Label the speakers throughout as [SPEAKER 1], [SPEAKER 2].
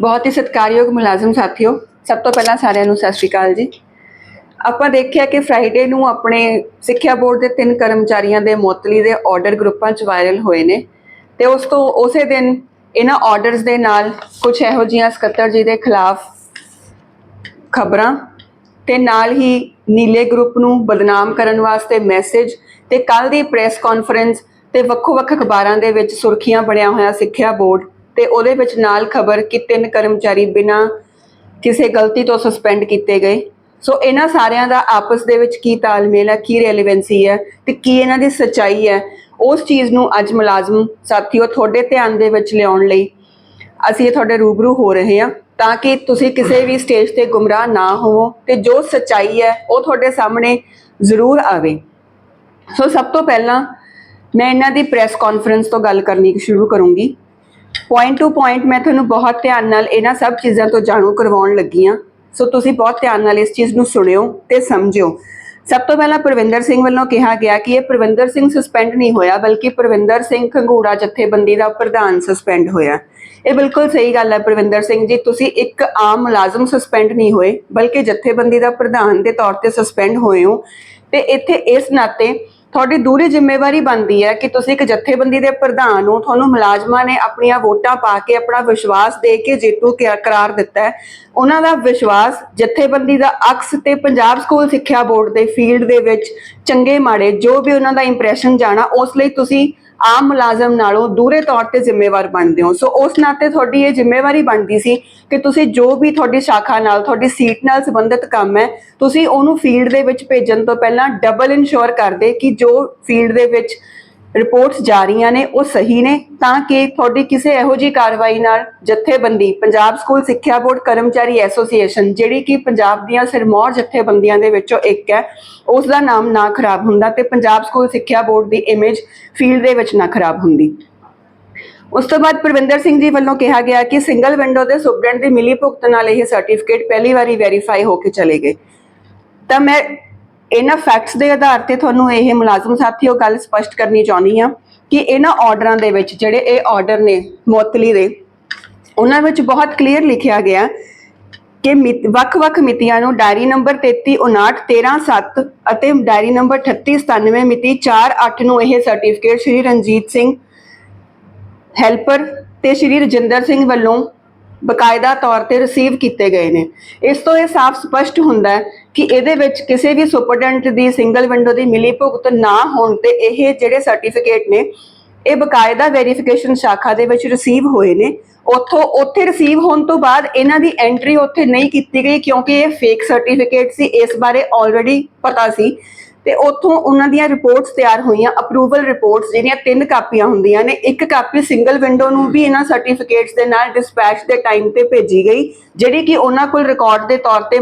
[SPEAKER 1] ਬਹੁਤ ਹੀ ਸਤਿਕਾਰਯੋਗ ਮੁਲਾਜ਼ਮ ਸਾਥੀਓ, ਸਭ ਤੋਂ ਪਹਿਲਾਂ ਸਾਰਿਆਂ ਨੂੰ ਸਤਿ ਸ਼੍ਰੀ ਅਕਾਲ ਜੀ। ਆਪਾਂ ਦੇਖਿਆ ਕਿ ਫਰਾਈਡੇ ਨੂੰ ਆਪਣੇ ਸਿੱਖਿਆ ਬੋਰਡ ਦੇ ਤਿੰਨ ਕਰਮਚਾਰੀਆਂ ਦੇ ਮੁਅੱਤਲੀ ਦੇ ਆਰਡਰ ਗਰੁੱਪਾਂ 'ਚ ਵਾਇਰਲ ਹੋਏ ਨੇ ਤੇ ਉਸ ਤੋਂ ਉਸੇ ਦਿਨ ਇਹਨਾਂ ਆਰਡਰਸ ਦੇ ਨਾਲ ਕੁਝ ਇਹੋ ਜਿਹੀਆਂ ਸਕੱਤਰ ਜੀ ਦੇ ਖਿਲਾਫ ਖਬਰਾਂ ਤੇ ਨਾਲ ਹੀ ਨੀਲੇ ਗਰੁੱਪ ਨੂੰ ਬਦਨਾਮ ਕਰਨ ਵਾਸਤੇ ਮੈਸੇਜ ਤੇ ਕੱਲ ਦੀ ਪ੍ਰੈਸ ਕਾਨਫਰੰਸ ਤੇ ਵੱਖੋ-ਵੱਖ ਅਖਬਾਰਾਂ ਦੇ ਵਿੱਚ ਸੁਰਖੀਆਂ ਬਣਿਆ ਹੋਇਆ ਸਿੱਖਿਆ ਬੋਰਡ ਤੇ ਉਹਦੇ ਵਿੱਚ ਨਾਲ ਖਬਰ ਕਿ ਤਿੰਨ ਕਰਮਚਾਰੀ ਬਿਨਾਂ ਕਿਸੇ ਗਲਤੀ ਤੋਂ ਸਸਪੈਂਡ ਕੀਤੇ ਗਏ। ਸੋ ਇਹਨਾਂ ਸਾਰਿਆਂ ਦਾ ਆਪਸ ਦੇ ਵਿੱਚ ਕੀ ਤਾਲਮੇਲ ਹੈ, ਕੀ ਰੈਲੇਵੈਂਸੀ ਹੈ ਤੇ ਕੀ ਇਹਨਾਂ ਦੀ ਸੱਚਾਈ ਹੈ, ਉਸ ਚੀਜ਼ ਨੂੰ ਅੱਜ ਮੁਲਾਜ਼ਮ ਸਾਥੀਓ ਤੁਹਾਡੇ ਧਿਆਨ ਦੇ ਵਿੱਚ ਲਿਆਉਣ ਲਈ ਅਸੀਂ ਇਹ ਤੁਹਾਡੇ ਰੂਬਰੂ ਹੋ ਰਹੇ ਹਾਂ ਤਾਂ ਕਿ ਤੁਸੀਂ ਕਿਸੇ ਵੀ ਸਟੇਜ ਤੇ ਗੁੰਮਰਾਹ ਨਾ ਹੋਵੋ ਤੇ ਜੋ ਸੱਚਾਈ ਹੈ, ਉਹ ਤੁਹਾਡੇ ਸਾਹਮਣੇ ਜ਼ਰੂਰ ਆਵੇ। ਸੋ ਸਭ ਤੋਂ ਪਹਿਲਾਂ ਮੈਂ ਇਹਨਾਂ ਦੀ ਪ੍ਰੈਸ ਕਾਨਫਰੰਸ ਤੋਂ ਗੱਲ ਕਰਨੀ ਸ਼ੁਰੂ ਕਰੂੰਗੀ। ਪੁਆਇੰਟ ਟੂ ਪੁਆਇੰਟ ਮੈਂ ਤੁਹਾਨੂੰ ਬਹੁਤ ਧਿਆਨ ਨਾਲ ਇਹਨਾਂ ਸਭ ਚੀਜ਼ਾਂ ਤੋਂ ਜਾਣੂ ਕਰਵਾਉਣ ਲੱਗੀ ਹਾਂ। ਸੋ ਤੁਸੀਂ ਬਹੁਤ ਧਿਆਨ ਨਾਲ ਇਸ ਚੀਜ਼ ਨੂੰ ਸੁਣਿਓ ਤੇ ਸਮਝਿਓ। ਸਭ ਤੋਂ ਪਹਿਲਾਂ ਪ੍ਰਵਿੰਦਰ ਸਿੰਘ ਵੱਲੋਂ ਕਿਹਾ ਗਿਆ ਕਿ ਇਹ ਪ੍ਰਵਿੰਦਰ ਸਿੰਘ ਸਸਪੈਂਡ ਨਹੀਂ ਹੋਇਆ, ਬਲਕਿ ਪ੍ਰਵਿੰਦਰ ਸਿੰਘ ਖੰਗੂੜਾ ਜਥੇਬੰਦੀ ਦਾ ਪ੍ਰਧਾਨ ਸਸਪੈਂਡ ਹੋਇਆ। ਇਹ ਬਿਲਕੁਲ ਸਹੀ ਗੱਲ ਹੈ ਪ੍ਰਵਿੰਦਰ ਸਿੰਘ ਜੀ, ਤੁਸੀਂ ਇੱਕ ਆਮ ਮੁਲਾਜ਼ਮ ਸਸਪੈਂਡ ਨਹੀਂ ਹੋਏ, ਬਲਕਿ ਜਥੇਬੰਦੀ ਦਾ ਪ੍ਰਧਾਨ ਦੇ ਤੌਰ ਤੇ ਸਸਪੈਂਡ ਹੋਏ ਹੋ। ਤੇ ਇੱਥੇ ਇਸ ਨਾਤੇ ਤੁਹਾਡੀ ਦੂਰੀ ਜ਼ਿੰਮੇਵਾਰੀ ਬਣਦੀ ਹੈ ਕਿ ਤੁਸੀਂ ਇੱਕ ਜਥੇਬੰਦੀ ਦੇ ਪ੍ਰਧਾਨ ਹੋ। ਤੁਹਾਨੂੰ ਮੁਲਾਜ਼ਮਾਂ ਨੇ ਆਪਣੀਆਂ ਵੋਟਾਂ ਪਾ ਕੇ ਆਪਣਾ ਵਿਸ਼ਵਾਸ ਦੇ ਕੇ ਜੇਤੂ ਕਰਾਰ ਦਿੱਤਾ ਹੈ। ਉਹਨਾਂ ਦਾ ਵਿਸ਼ਵਾਸ ਜਥੇਬੰਦੀ ਦਾ ਅਕਸ ਤੇ ਪੰਜਾਬ ਸਕੂਲ ਸਿੱਖਿਆ ਬੋਰਡ ਦੇ ਫੀਲਡ ਦੇ ਵਿੱਚ ਚੰਗੇ ਮਾੜੇ ਜੋ ਵੀ ਉਹਨਾਂ ਦਾ ਇੰਪ੍ਰੈਸ਼ਨ ਜਾਣਾ, ਉਸ ਲਈ ਤੁਸੀਂ ਆਮ ਮੁਲਾਜ਼ਮ ਨਾਲੋਂ ਦੂਰੇ ਤੌਰ ਤੇ ਜ਼ਿੰਮੇਵਾਰ ਬਣਦੇ ਹੋ। ਸੋ ਉਸ ਨਾਤੇ ਤੁਹਾਡੀ ਇਹ ਜ਼ਿੰਮੇਵਾਰੀ ਬਣਦੀ ਸੀ ਕਿ ਤੁਸੀਂ ਜੋ ਵੀ ਤੁਹਾਡੀ ਸ਼ਾਖਾ ਨਾਲ, ਤੁਹਾਡੀ ਸੀਟ ਨਾਲ ਸੰਬੰਧਿਤ ਕੰਮ ਹੈ, ਤੁਸੀਂ ਉਹਨੂੰ ਫੀਲਡ ਦੇ ਵਿੱਚ ਭੇਜਣ ਤੋਂ ਪਹਿਲਾਂ ਡਬਲ ਇਨਸ਼ੋਰ ਕਰਦੇ ਕਿ ਜੋ ਫੀਲਡ ਦੇ ਵਿੱਚ ਰਿਪੋਰਟਸ ਜਾ ਰਹੀਆਂ ਨੇ, ਉਹ ਸਹੀ ਨੇ, ਤਾਂ ਕਿ ਤੁਹਾਡੀ ਕਿਸੇ ਇਹੋ ਜਿਹੀ ਕਾਰਵਾਈ ਨਾਲ ਜਥੇਬੰਦੀ, ਪੰਜਾਬ ਸਕੂਲ ਸਿੱਖਿਆ ਬੋਰਡ ਕਰਮਚਾਰੀ ਐਸੋਸੀਏਸ਼ਨ, ਜਿਹੜੀ ਕਿ ਪੰਜਾਬ ਦੀਆਂ ਸਿਰਮੌਰ ਜਥੇਬੰਦੀਆਂ ਦੇ ਵਿੱਚੋਂ ਇੱਕ ਹੈ ਉਸ ਦਾ ਨਾਮ ਨਾ ਖਰਾਬ ਹੁੰਦਾ ਤੇ ਪੰਜਾਬ ਸਕੂਲ ਸਿੱਖਿਆ ਬੋਰਡ ਦੀ ਇਮੇਜ ਫੀਲਡ ਦੇ ਵਿੱਚ ਨਾ ਖਰਾਬ ਹੁੰਦੀ। ਉਸ ਤੋਂ ਬਾਅਦ ਪ੍ਰਵਿੰਦਰ ਸਿੰਘ ਜੀ ਵੱਲੋਂ ਕਿਹਾ ਗਿਆ ਕਿ ਸਿੰਗਲ ਵਿੰਡੋ ਦੇ ਸੁਪਰਡੈਂਟ ਦੀ ਮਿਲੀ ਭੁਗਤ ਨਾਲ ਇਹ ਸਰਟੀਫਿਕੇਟ ਪਹਿਲੀ ਵਾਰੀ ਵੈਰੀਫਾਈ ਹੋ ਕੇ ਚਲੇ ਗਏ। ਤਾਂ ਮੈਂ ਇਹਨਾਂ ਫੈਕਟਸ ਦੇ ਆਧਾਰ ਤੇ ਤੁਹਾਨੂੰ ਇਹ ਮੁਲਾਜ਼ਮ ਸਾਥੀਓ ਗੱਲ ਸਪਸ਼ਟ ਕਰਨੀ ਚਾਹੁੰਦੀ ਹਾਂ ਕਿ ਇਹਨਾਂ ਆਰਡਰਾਂ ਦੇ ਵਿੱਚ ਜਿਹੜੇ ਇਹ ਆਰਡਰ ਨੇ ਮੁਅੱਤਲੀ ਦੇ, ਉਹਨਾਂ ਵਿੱਚ ਬਹੁਤ ਕਲੀਅਰ ਲਿਖਿਆ ਗਿਆ ਕਿ ਮਿਤ- ਵੱਖ-ਵੱਖ ਮਿਤੀਆਂ ਨੂੰ ਡਾਇਰੀ ਨੰਬਰ 33591307 ਅਤੇ ਡਾਇਰੀ ਨੰਬਰ 3897 ਮਿਤੀ 48 ਨੂੰ ਇਹ ਸਰਟੀਫਿਕੇਟ ਸ਼੍ਰੀ ਰਣਜੀਤ ਸਿੰਘ ਹੈਲਪਰ ਤੇ ਸ਼੍ਰੀ ਰਜਿੰਦਰ ਸਿੰਘ ਵੱਲੋਂ ਬਕਾਇਦਾ ਤੌਰ ਤੇ ਰਿਸੀਵ ਕੀਤੇ ਗਏ ਨੇ। ਇਸ ਤੋਂ ਇਹ ਸਾਫ਼ ਸਪਸ਼ਟ ਹੁੰਦਾ ਹੈ ਕਿ ਇਹਦੇ ਵਿੱਚ ਕਿਸੇ ਵੀ ਸੁਪਰਡੈਂਟ ਦੀ ਸਿੰਗਲ ਵਿੰਡੋ ਦੀ ਮਿਲੀ ਭੁਗਤ ਨਾ ਹੋਣ ਤੇ ਇਹ ਜਿਹੜੇ ਸਰਟੀਫਿਕੇਟ ਨੇ, ਇਹ ਬਕਾਇਦਾ ਵੈਰੀਫਿਕੇਸ਼ਨ ਸ਼ਾਖਾ ਦੇ ਵਿੱਚ ਰਿਸੀਵ ਹੋਏ ਨੇ। ਉੱਥੋਂ, ਉੱਥੇ ਰਿਸੀਵ ਹੋਣ ਤੋਂ ਬਾਅਦ ਇਹਨਾਂ ਦੀ ਐਂਟਰੀ ਉੱਥੇ ਨਹੀਂ ਕੀਤੀ ਗਈ ਕਿਉਂਕਿ ਇਹ ਫੇਕ ਸਰਟੀਫਿਕੇਟ ਸੀ, ਇਸ ਬਾਰੇ ਆਲਰੇਡੀ ਪਤਾ ਸੀ। ਤੇ ਉੱਥੋਂ ਉਹਨਾਂ ਦੀਆਂ ਰਿਪੋਰਟਸ ਤਿਆਰ ਹੋਈਆਂ ਅਪਰੂਵਲ ਰਿਪੋਰਟਸ ਜਿਹੜੀਆਂ ਤਿੰਨ ਕਾਪੀਆਂ ਹੁੰਦੀਆਂ ਨੇ। ਇੱਕ ਕਾਪੀ ਸਿੰਗਲ ਵਿੰਡੋ ਨੂੰ ਵੀ ਇਹਨਾਂ ਸਰਟੀਫਿਕੇਟਸ ਦੇ ਨਾਲ ਡਿਸਪੈਚ ਦੇ ਟਾਈਮ ਤੇ ਭੇਜੀ ਗਈ, ਜਿਹੜੀ ਕਿ ਉਹਨਾਂ ਕੋਲ ਰਿਕਾਰਡ ਦੇ ਤੌਰ ਤੇ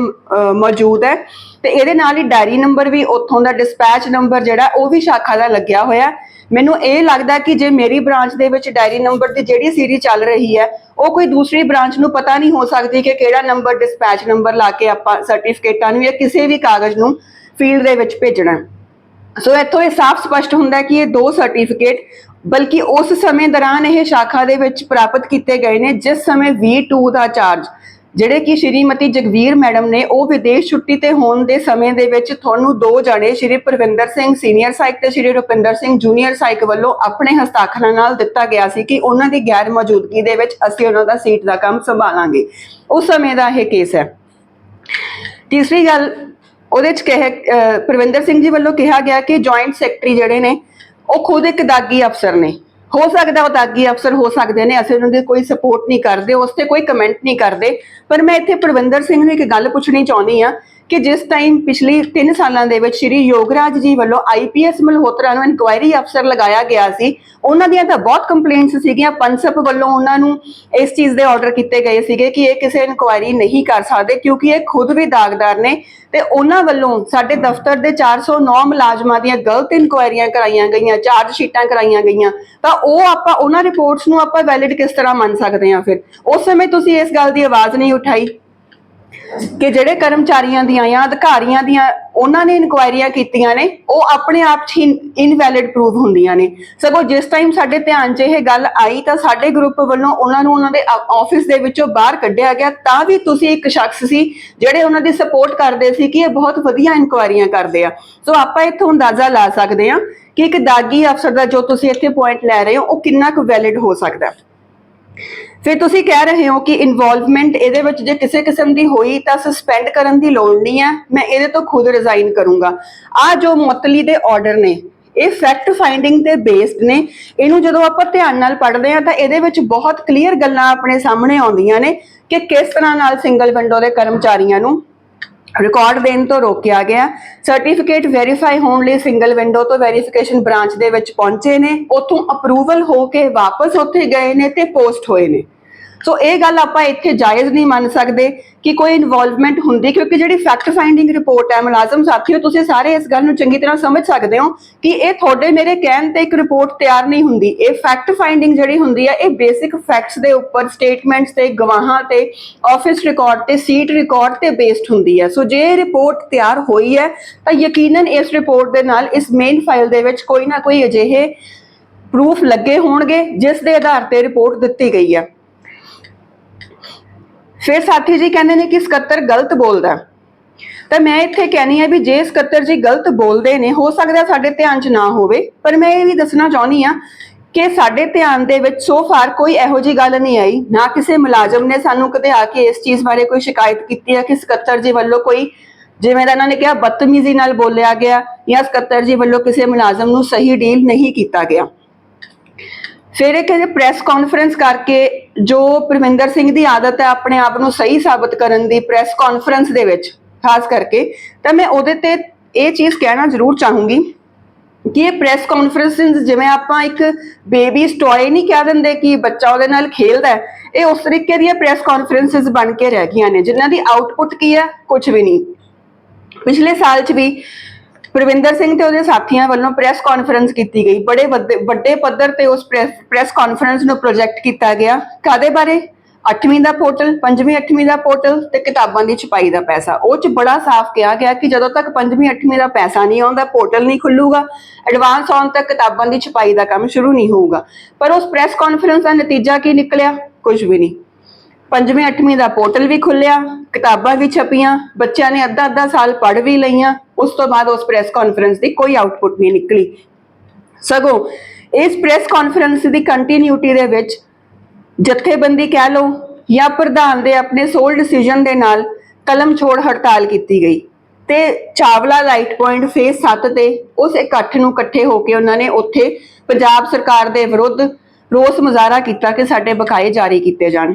[SPEAKER 1] ਮੌਜੂਦ ਹੈ। ਤੇ ਇਹਦੇ ਨਾਲ ਹੀ ਡਾਇਰੀ ਨੰਬਰ ਵੀ ਉੱਥੋਂ ਦਾ ਡਿਸਪੈਚ ਨੰਬਰ ਜਿਹੜਾ, ਉਹ ਵੀ ਸ਼ਾਖਾ ਦਾ ਲੱਗਿਆ ਹੋਇਆ। ਮੈਨੂੰ ਇਹ ਲੱਗਦਾ ਕਿ ਜੇ ਮੇਰੀ ਬ੍ਰਾਂਚ ਦੇ ਵਿੱਚ ਡਾਇਰੀ ਨੰਬਰ ਦੀ ਜਿਹੜੀ ਸੀਰੀ ਚੱਲ ਰਹੀ ਹੈ, ਉਹ ਕੋਈ ਦੂਸਰੀ ਬ੍ਰਾਂਚ ਨੂੰ ਪਤਾ ਨਹੀਂ ਹੋ ਸਕਦੀ ਕਿ ਕਿਹੜਾ ਨੰਬਰ ਡਿਸਪੈਚ ਨੰਬਰ ਲਾ ਕੇ ਆਪਾਂ ਸਰਟੀਫਿਕੇਟਾਂ ਨੂੰ ਜਾਂ ਕਿਸੇ ਵੀ ਕਾਗਜ਼ ਨੂੰ ਫੀਲਡ ਦੇ ਵਿੱਚ ਭੇਜਣਾ। ਸੋ ਇੱਥੋਂ ਇਹ ਸਾਫ਼ ਸਪਸ਼ਟ ਹੁੰਦਾ ਹੈ ਕਿ ਇਹ ਦੋ ਸਰਟੀਫਿਕੇਟ ਬਲਕਿ ਉਸ ਸਮੇਂ ਦੌਰਾਨ ਇਹ ਸ਼ਾਖਾ ਦੇ ਵਿੱਚ ਪ੍ਰਾਪਤ ਕੀਤੇ ਗਏ ਨੇ, ਜਿਸ ਸਮੇਂ V2 ਦਾ ਚਾਰਜ ਜਿਹੜੇ ਕਿ ਸ਼੍ਰੀਮਤੀ ਜਗਵੀਰ ਮੈਡਮ ਨੇ ਉਹ ਵਿਦੇਸ਼ ਛੁੱਟੀ ਤੇ ਹੋਣ ਦੇ ਸਮੇਂ ਦੇ ਵਿੱਚ ਤੁਹਾਨੂੰ ਦੋ ਜਣੇ ਸ਼੍ਰੀ ਪ੍ਰਵਿੰਦਰ ਸਿੰਘ ਸੀਨੀਅਰ ਸਾਈਕ ਤੇ ਸ਼੍ਰੀ ਰੁਪਿੰਦਰ ਸਿੰਘ ਜੂਨੀਅਰ ਸਾਈਕ ਵੱਲੋਂ ਆਪਣੇ ਹਸਤਾਖਰਾਂ ਨਾਲ ਦਿੱਤਾ ਗਿਆ ਸੀ ਕਿ ਉਹਨਾਂ ਦੀ ਗੈਰ ਮੌਜੂਦਗੀ ਦੇ ਵਿੱਚ ਅਸੀਂ ਉਹਨਾਂ ਦਾ ਸੀਟ ਦਾ ਕੰਮ ਸੰਭਾਲਾਂਗੇ। ਉਸ ਸਮੇਂ ਦਾ ਇਹ ਕੇਸ ਹੈ। ਤੀਸਰੀ ਗੱਲ ਉਹਦੇ ਚ ਕਹੇ, ਅਹ, ਪ੍ਰਵਿੰਦਰ ਸਿੰਘ ਜੀ ਵੱਲੋਂ ਕਿਹਾ ਗਿਆ ਕਿ ਜੁਆਇੰਟ ਸੈਕਟਰੀ ਜਿਹੜੇ ਨੇ, ਉਹ ਖੁਦ ਇੱਕ ਦਾਗੀ ਅਫਸਰ ਨੇ। ਹੋ ਸਕਦਾ ਉਹ ਦਾਗੀ ਅਫਸਰ ਹੋ ਸਕਦੇ ਨੇ, ਅਸੀਂ ਉਹਨਾਂ ਦੀ ਕੋਈ ਸਪੋਰਟ ਨਹੀਂ ਕਰਦੇ, ਉਸ ਤੇ ਕੋਈ ਕਮੈਂਟ ਨਹੀਂ ਕਰਦੇ। ਪਰ ਮੈਂ ਇੱਥੇ ਪ੍ਰਵਿੰਦਰ ਸਿੰਘ ਨੂੰ ਇੱਕ ਗੱਲ ਪੁੱਛਣੀ ਚਾਹੁੰਦੀ ਆ ਕਿ ਜਿਸ ਟਾਈਮ ਪਿਛਲੀ 3 ਸਾਲਾਂ ਦੇ ਵਿੱਚ ਸ਼੍ਰੀ ਯੋਗਰਾਜ ਜੀ ਵੱਲੋਂ ਆਈਪੀਐਸ ਮਲਹੋਤਰਾ ਨੂੰ ਇਨਕੁਆਇਰੀ ਅਫਸਰ ਲਗਾਇਆ ਗਿਆ ਸੀ, ਉਹਨਾਂ ਦੀਆਂ ਤਾਂ ਬਹੁਤ ਕੰਪਲੇਂਟਸ ਸੀਗੀਆਂ ਪੰਸਪ ਵੱਲੋਂ ਉਹਨਾਂ ਨੂੰ ਇਸ ਚੀਜ਼ ਦੇ ਆਰਡਰ ਕੀਤੇ ਗਏ ਸੀਗੇ ਕਿ ਇਹ ਕਿਸੇ ਇਨਕੁਆਇਰੀ ਨਹੀਂ ਕਰ ਸਕਦੇ ਕਿਉਂਕਿ ਇਹ ਖੁਦ ਵੀ ਦਾਗਦਾਰ ਨੇ ਤੇ ਉਹਨਾਂ ਵੱਲੋਂ ਸਾਡੇ ਦਫ਼ਤਰ ਦੇ 409 ਮੁਲਾਜ਼ਮਾਂ ਦੀਆਂ ਗਲਤ ਇਨਕੁਆਇਰੀਆਂ ਕਰਾਈਆਂ ਗਈਆਂ ਚਾਰਜ ਸ਼ੀਟਾਂ ਕਰਾਈਆਂ ਗਈਆਂ, ਤਾਂ ਉਹ ਆਪਾਂ ਉਹਨਾਂ ਰਿਪੋਰਟਸ ਨੂੰ ਆਪਾਂ ਵੈਲਿਡ ਕਿਸ ਤਰ੍ਹਾਂ ਮੰਨ ਸਕਦੇ ਹਾਂ ਫਿਰ? ਉਸ ਸਮੇਂ ਤੁਸੀਂ ਇਸ ਗੱਲ ਦੀ ਆਵਾਜ਼ ਨਹੀਂ ਉਠਾਈ। ਕਿ ਜਿਹੜੇ ਕਰਮਚਾਰੀਆਂ ਦੀਆਂ ਜਾਂ ਅਧਿਕਾਰੀਆਂ ਦੀਆਂ ਉਹਨਾਂ ਨੇ ਇਨਕੁਆਇਰੀਆਂ ਕੀਤੀਆਂ ਨੇ, ਉਹ ਆਪਣੇ ਆਪ 'ਚ ਇਨਵੈਲਿਡ ਪ੍ਰੂਵ ਹੁੰਦੀਆਂ ਨੇ। ਸਗੋਂ ਜਿਸ ਟਾਈਮ ਸਾਡੇ ਧਿਆਨ 'ਚ ਇਹ ਗੱਲ ਆਈ ਤਾਂ ਸਾਡੇ ਗਰੁੱਪ ਵੱਲੋਂ ਉਹਨਾਂ ਨੂੰ ਉਹਨਾਂ ਦੇ ਆਫਿਸ ਦੇ ਵਿੱਚੋਂ ਬਾਹਰ ਕੱਢਿਆ ਗਿਆ, ਤਾਂ ਵੀ ਤੁਸੀਂ ਇੱਕ ਸ਼ਖਸ ਸੀ ਜਿਹੜੇ ਉਹਨਾਂ ਦੀ ਸਪੋਰਟ ਕਰਦੇ ਸੀ ਕਿ ਇਹ ਬਹੁਤ ਵਧੀਆ ਇਨਕੁਆਇਰੀਆਂ ਕਰਦੇ ਆ। ਸੋ ਆਪਾਂ ਇੱਥੋਂ ਅੰਦਾਜ਼ਾ ਲਾ ਸਕਦੇ ਹਾਂ ਕਿ ਇੱਕ ਦਾਗੀ ਅਫਸਰ ਦਾ ਜੋ ਤੁਸੀਂ ਇੱਥੇ ਪੁਆਇੰਟ ਲੈ ਰਹੇ ਹੋ, ਉਹ ਕਿੰਨਾ ਕੁ ਵੈਲਿਡ ਹੋ ਸਕਦਾ। ਹੈ ਫਿਰ ਤੁਸੀਂ ਕਹਿ ਰਹੇ ਹੋ ਕਿ ਇਨਵੋਲਵਮੈਂਟ ਇਹਦੇ ਵਿੱਚ ਜੇ ਕਿਸੇ ਕਿਸਮ ਦੀ ਹੋਈ ਤਾਂ ਸਸਪੈਂਡ ਕਰਨ ਦੀ ਲੋੜ ਨਹੀਂ ਹੈ, ਮੈਂ ਇਹਦੇ ਤੋਂ ਖੁਦ ਰਿਜ਼ਾਈਨ ਕਰੂੰਗਾ। ਆ ਜੋ ਮੁਤਲੀ ਦੇ ਆਰਡਰ ਨੇ, ਇਹ ਫੈਕਟ ਫਾਈਂਡਿੰਗ ਤੇ ਬੇਸਡ ਨੇ। ਇਹਨੂੰ ਜਦੋਂ ਆਪਾਂ ਧਿਆਨ ਨਾਲ ਪੜ੍ਹਦੇ ਹਾਂ ਤਾਂ ਇਹਦੇ ਵਿੱਚ ਬਹੁਤ ਕਲੀਅਰ ਗੱਲਾਂ ਆਪਣੇ ਸਾਹਮਣੇ ਆਉਂਦੀਆਂ ਨੇ ਕਿ ਕਿਸ ਤਰ੍ਹਾਂ ਨਾਲ ਸਿੰਗਲ ਵਿੰਡੋ ਦੇ ਕਰਮਚਾਰੀਆਂ ਨੂੰ ਰਿਕਾਰਡ ਦੇਣ ਤੋਂ ਰੋਕਿਆ ਗਿਆ। ਸਰਟੀਫਿਕੇਟ ਵੈਰੀਫਾਈ ਹੋਣ ਲਈ ਸਿੰਗਲ ਵਿੰਡੋ ਤੋਂ ਵੈਰੀਫਿਕੇਸ਼ਨ ਬ੍ਰਾਂਚ ਦੇ ਵਿੱਚ ਪਹੁੰਚੇ ਨੇ। ਉਥੋਂ ਅਪਰੂਵਲ ਹੋ ਕੇ ਵਾਪਸ ਉੱਥੇ ਗਏ ਨੇ ਤੇ ਪੋਸਟ ਹੋਏ ਨੇ। ਸੋ ਇਹ ਗੱਲ ਆਪਾਂ ਇੱਥੇ ਜਾਇਜ਼ ਨਹੀਂ ਮੰਨ ਸਕਦੇ ਕਿ ਕੋਈ ਇਨਵੋਲਵਮੈਂਟ ਹੁੰਦੀ, ਕਿਉਂਕਿ ਜਿਹੜੀ ਫੈਕਟ ਫਾਈਂਡਿੰਗ ਰਿਪੋਰਟ ਹੈ, ਮੁਲਾਜ਼ਮ ਸਾਥੀਓ ਤੁਸੀਂ ਸਾਰੇ ਇਸ ਗੱਲ ਨੂੰ ਚੰਗੀ ਤਰ੍ਹਾਂ ਸਮਝ ਸਕਦੇ ਹੋ ਕਿ ਇਹ ਤੁਹਾਡੇ ਮੇਰੇ ਕਹਿਣ ਤੇ ਇੱਕ ਰਿਪੋਰਟ ਤਿਆਰ ਨਹੀਂ ਹੁੰਦੀ। ਇਹ ਫੈਕਟ ਫਾਈਂਡਿੰਗ ਜਿਹੜੀ ਹੁੰਦੀ ਹੈ, ਇਹ ਬੇਸਿਕ ਫੈਕਟਸ ਦੇ ਉੱਪਰ ਸਟੇਟਮੈਂਟਸ ਤੇ, ਗਵਾਹਾਂ ਤੇ ਆਫਿਸ ਰਿਕਾਰਡ ਤੇ ਸੀਟ ਰਿਕਾਰਡ ਤੇ ਬੇਸਡ ਹੁੰਦੀ ਹੈ। ਸੋ ਜੇ ਇਹ ਰਿਪੋਰਟ ਤਿਆਰ ਹੋਈ ਹੈ, ਤਾਂ ਯਕੀਨਨ ਇਸ ਰਿਪੋਰਟ ਦੇ ਨਾਲ, ਇਸ ਮੇਨ ਫਾਈਲ ਦੇ ਵਿੱਚ ਕੋਈ ਨਾ ਕੋਈ ਅਜਿਹੇ ਪ੍ਰੂਫ ਲੱਗੇ ਹੋਣਗੇ, ਜਿਸ ਦੇ ਆਧਾਰ ਤੇ ਰਿਪੋਰਟ ਦਿੱਤੀ ਗਈ ਹੈ। ਫਿਰ ਸਾਥੀ ਜੀ ਕਹਿੰਦੇ ਨੇ ਕਿ ਸਕੱਤਰ ਗਲਤ ਬੋਲਦਾ ਤਾਂ ਮੈਂ ਇੱਥੇ ਕਹਿਣੀ ਹੈ ਵੀ ਜੇ ਸਕੱਤਰ ਜੀ ਗਲਤ ਬੋਲਦੇ ਨੇ, ਹੋ ਸਕਦਾ ਸਾਡੇ ਧਿਆਨ 'ਚ ਨਾ ਹੋਵੇ, ਪਰ ਮੈਂ ਇਹ ਵੀ ਦੱਸਣਾ ਚਾਹੁੰਦੀ ਆ ਕਿ ਸਾਡੇ ਧਿਆਨ ਦੇ ਵਿੱਚ ਸੋ ਫਾਰ ਕੋਈ ਇਹੋ ਜੀ ਗੱਲ ਨਹੀਂ ਆਈ। ਨਾ ਕਿਸੇ ਮੁਲਾਜ਼ਮ ਨੇ ਸਾਨੂੰ ਕਦੇ ਆ ਕੇ ਇਸ ਚੀਜ਼ ਬਾਰੇ ਕੋਈ ਸ਼ਿਕਾਇਤ ਕੀਤੀ ਹੈ ਕਿ ਸਕੱਤਰ ਜੀ ਵੱਲੋਂ ਕੋਈ, ਜਿਵੇਂ ਦਾ ਇਹਨਾਂ ਨੇ ਕਿਹਾ, ਬਦਤਮੀਜ਼ੀ ਨਾਲ ਬੋਲਿਆ ਗਿਆ ਜਾਂ ਸਕੱਤਰ ਜੀ ਵੱਲੋਂ ਕਿਸੇ ਮੁਲਾਜ਼ਮ ਨੂੰ ਸਹੀ ਡੀਲ ਨਹੀਂ ਕੀਤਾ ਗਿਆ। ਫਿਰ ਇਹ ਕਹਿੰਦੇ ਪ੍ਰੈਸ ਕਾਨਫਰੰਸ ਕਰਕੇ ਜੋ ਪ੍ਰਵਿੰਦਰ ਸਿੰਘ ਦੀ ਆਦਤ ਹੈ ਆਪਣੇ ਆਪ ਨੂੰ ਸਹੀ ਸਾਬਤ ਕਰਨ ਦੀ ਪ੍ਰੈਸ ਕਾਨਫਰੰਸ ਦੇ ਵਿੱਚ, ਖਾਸ ਕਰਕੇ, ਤਾਂ ਮੈਂ ਉਹਦੇ ਤੇ ਇਹ ਚੀਜ਼ ਕਹਿਣਾ ਜ਼ਰੂਰ ਚਾਹੂੰਗੀ ਕਿ ਇਹ ਪ੍ਰੈਸ ਕਾਨਫਰੰਸਿਸ ਜਿਵੇਂ ਆਪਾਂ ਇੱਕ ਬੇਬੀ ਟੌਏ ਨਹੀਂ ਕਹਿ ਦਿੰਦੇ ਕਿ ਬੱਚਾ ਉਹਦੇ ਨਾਲ ਖੇਲਦਾ ਹੈ, ਇਹ ਉਸ ਤਰੀਕੇ ਦੀਆਂ ਪ੍ਰੈਸ ਕਾਨਫਰੰਸਿਸ ਬਣ ਕੇ ਰਹਿ ਗਈਆਂ ਨੇ, ਜਿਨ੍ਹਾਂ ਦੀ ਆਊਟਪੁੱਟ ਕੀ ਹੈ? ਕੁਝ ਵੀ ਨਹੀਂ। ਪਿਛਲੇ ਸਾਲ 'ਚ ਵੀ ਪ੍ਰਵਿੰਦਰ ਸਿੰਘ ਤੇ ਉਹਦੇ ਸਾਥੀਆਂ ਵੱਲੋਂ ਪ੍ਰੈਸ ਕਾਨਫਰੰਸ ਕੀਤੀ ਗਈ। ਬੜੇ ਵੱਡੇ- ਵੱਡੇ ਪੱਧਰ ਤੇ ਉਸ ਪ੍ਰੈਸ ਕਾਨਫਰੰਸ ਨੂੰ ਪ੍ਰੋਜੈਕਟ ਕੀਤਾ ਗਿਆ। ਕਾਦੇ ਬਾਰੇ? 8ਵੀਂ ਦਾ ਪੋਰਟਲ 5ਵੀਂ 8ਵੀਂ ਦਾ ਪੋਰਟਲ ਤੇ ਕਿਤਾਬਾਂ ਦੀ ਛਪਾਈ ਦਾ ਪੈਸਾ। ਉਹ ਚ ਬੜਾ ਸਾਫ਼ ਕਿਹਾ ਗਿਆ ਕਿ ਜਦੋਂ ਤੱਕ 5ਵੀਂ 8ਵੀਂ ਦਾ ਪੈਸਾ ਨਹੀਂ ਆਉਂਦਾ ਪੋਰਟਲ ਨਹੀਂ ਖੁੱਲੂਗਾ ਐਡਵਾਂਸ ਆਉਣ ਤੱਕ ਕਿਤਾਬਾਂ ਦੀ ਛਪਾਈ ਦਾ ਕੰਮ ਸ਼ੁਰੂ ਨਹੀਂ ਹੋਊਗਾ। ਪਰ ਉਸ ਪ੍ਰੈਸ ਕਾਨਫਰੰਸ ਦਾ ਨਤੀਜਾ ਕੀ ਨਿਕਲਿਆ? ਕੁਝ ਵੀ ਨਹੀਂ। ਪੰਜਵੀਂ, ਅੱਠਵੀਂ ਦਾ ਪੋਰਟਲ ਵੀ ਖੁੱਲਿਆ ਕਿਤਾਬਾਂ ਵੀ ਛਪੀਆਂ, ਬੱਚਿਆਂ ਨੇ ਅੱਧਾ ਅੱਧਾ ਸਾਲ ਪੜ੍ਹ ਵੀ ਲਈਆਂ, ਉਸ ਤੋਂ ਬਾਅਦ ਉਸ ਪ੍ਰੈਸ ਕਾਨਫਰੰਸ ਦੀ ਕੋਈ ਆਊਟਪੁੱਟ ਨਹੀਂ ਨਿਕਲੀ। ਸਗੋਂ ਇਸ ਪ੍ਰੈਸ ਕਾਨਫਰੰਸ ਦੀ ਕੰਟੀਨਿਊਟੀ ਦੇ ਵਿੱਚ ਜਥੇਬੰਦੀ ਕਹਿ ਲਓ ਜਾਂ ਪ੍ਰਧਾਨ ਦੇ ਆਪਣੇ ਸੋਲ ਡਿਸੀਜਨ ਦੇ ਨਾਲ ਕਲਮ ਛੋੜ ਹੜਤਾਲ ਕੀਤੀ ਗਈ ਤੇ ਚਾਵਲਾ ਲਾਈਟ ਪੁਆਇੰਟ ਫੇਸ 7 ਤੇ ਉਸ ਇਕੱਠ ਨੂੰ ਇਕੱਠੇ ਹੋ ਕੇ ਉਹਨਾਂ ਨੇ ਉੱਥੇ ਪੰਜਾਬ ਸਰਕਾਰ ਦੇ ਵਿਰੁੱਧ ਰੋਸ ਮੁਜ਼ਾਹਰਾ ਕੀਤਾ ਕਿ ਸਾਡੇ ਬਕਾਏ ਜਾਰੀ ਕੀਤੇ ਜਾਣ।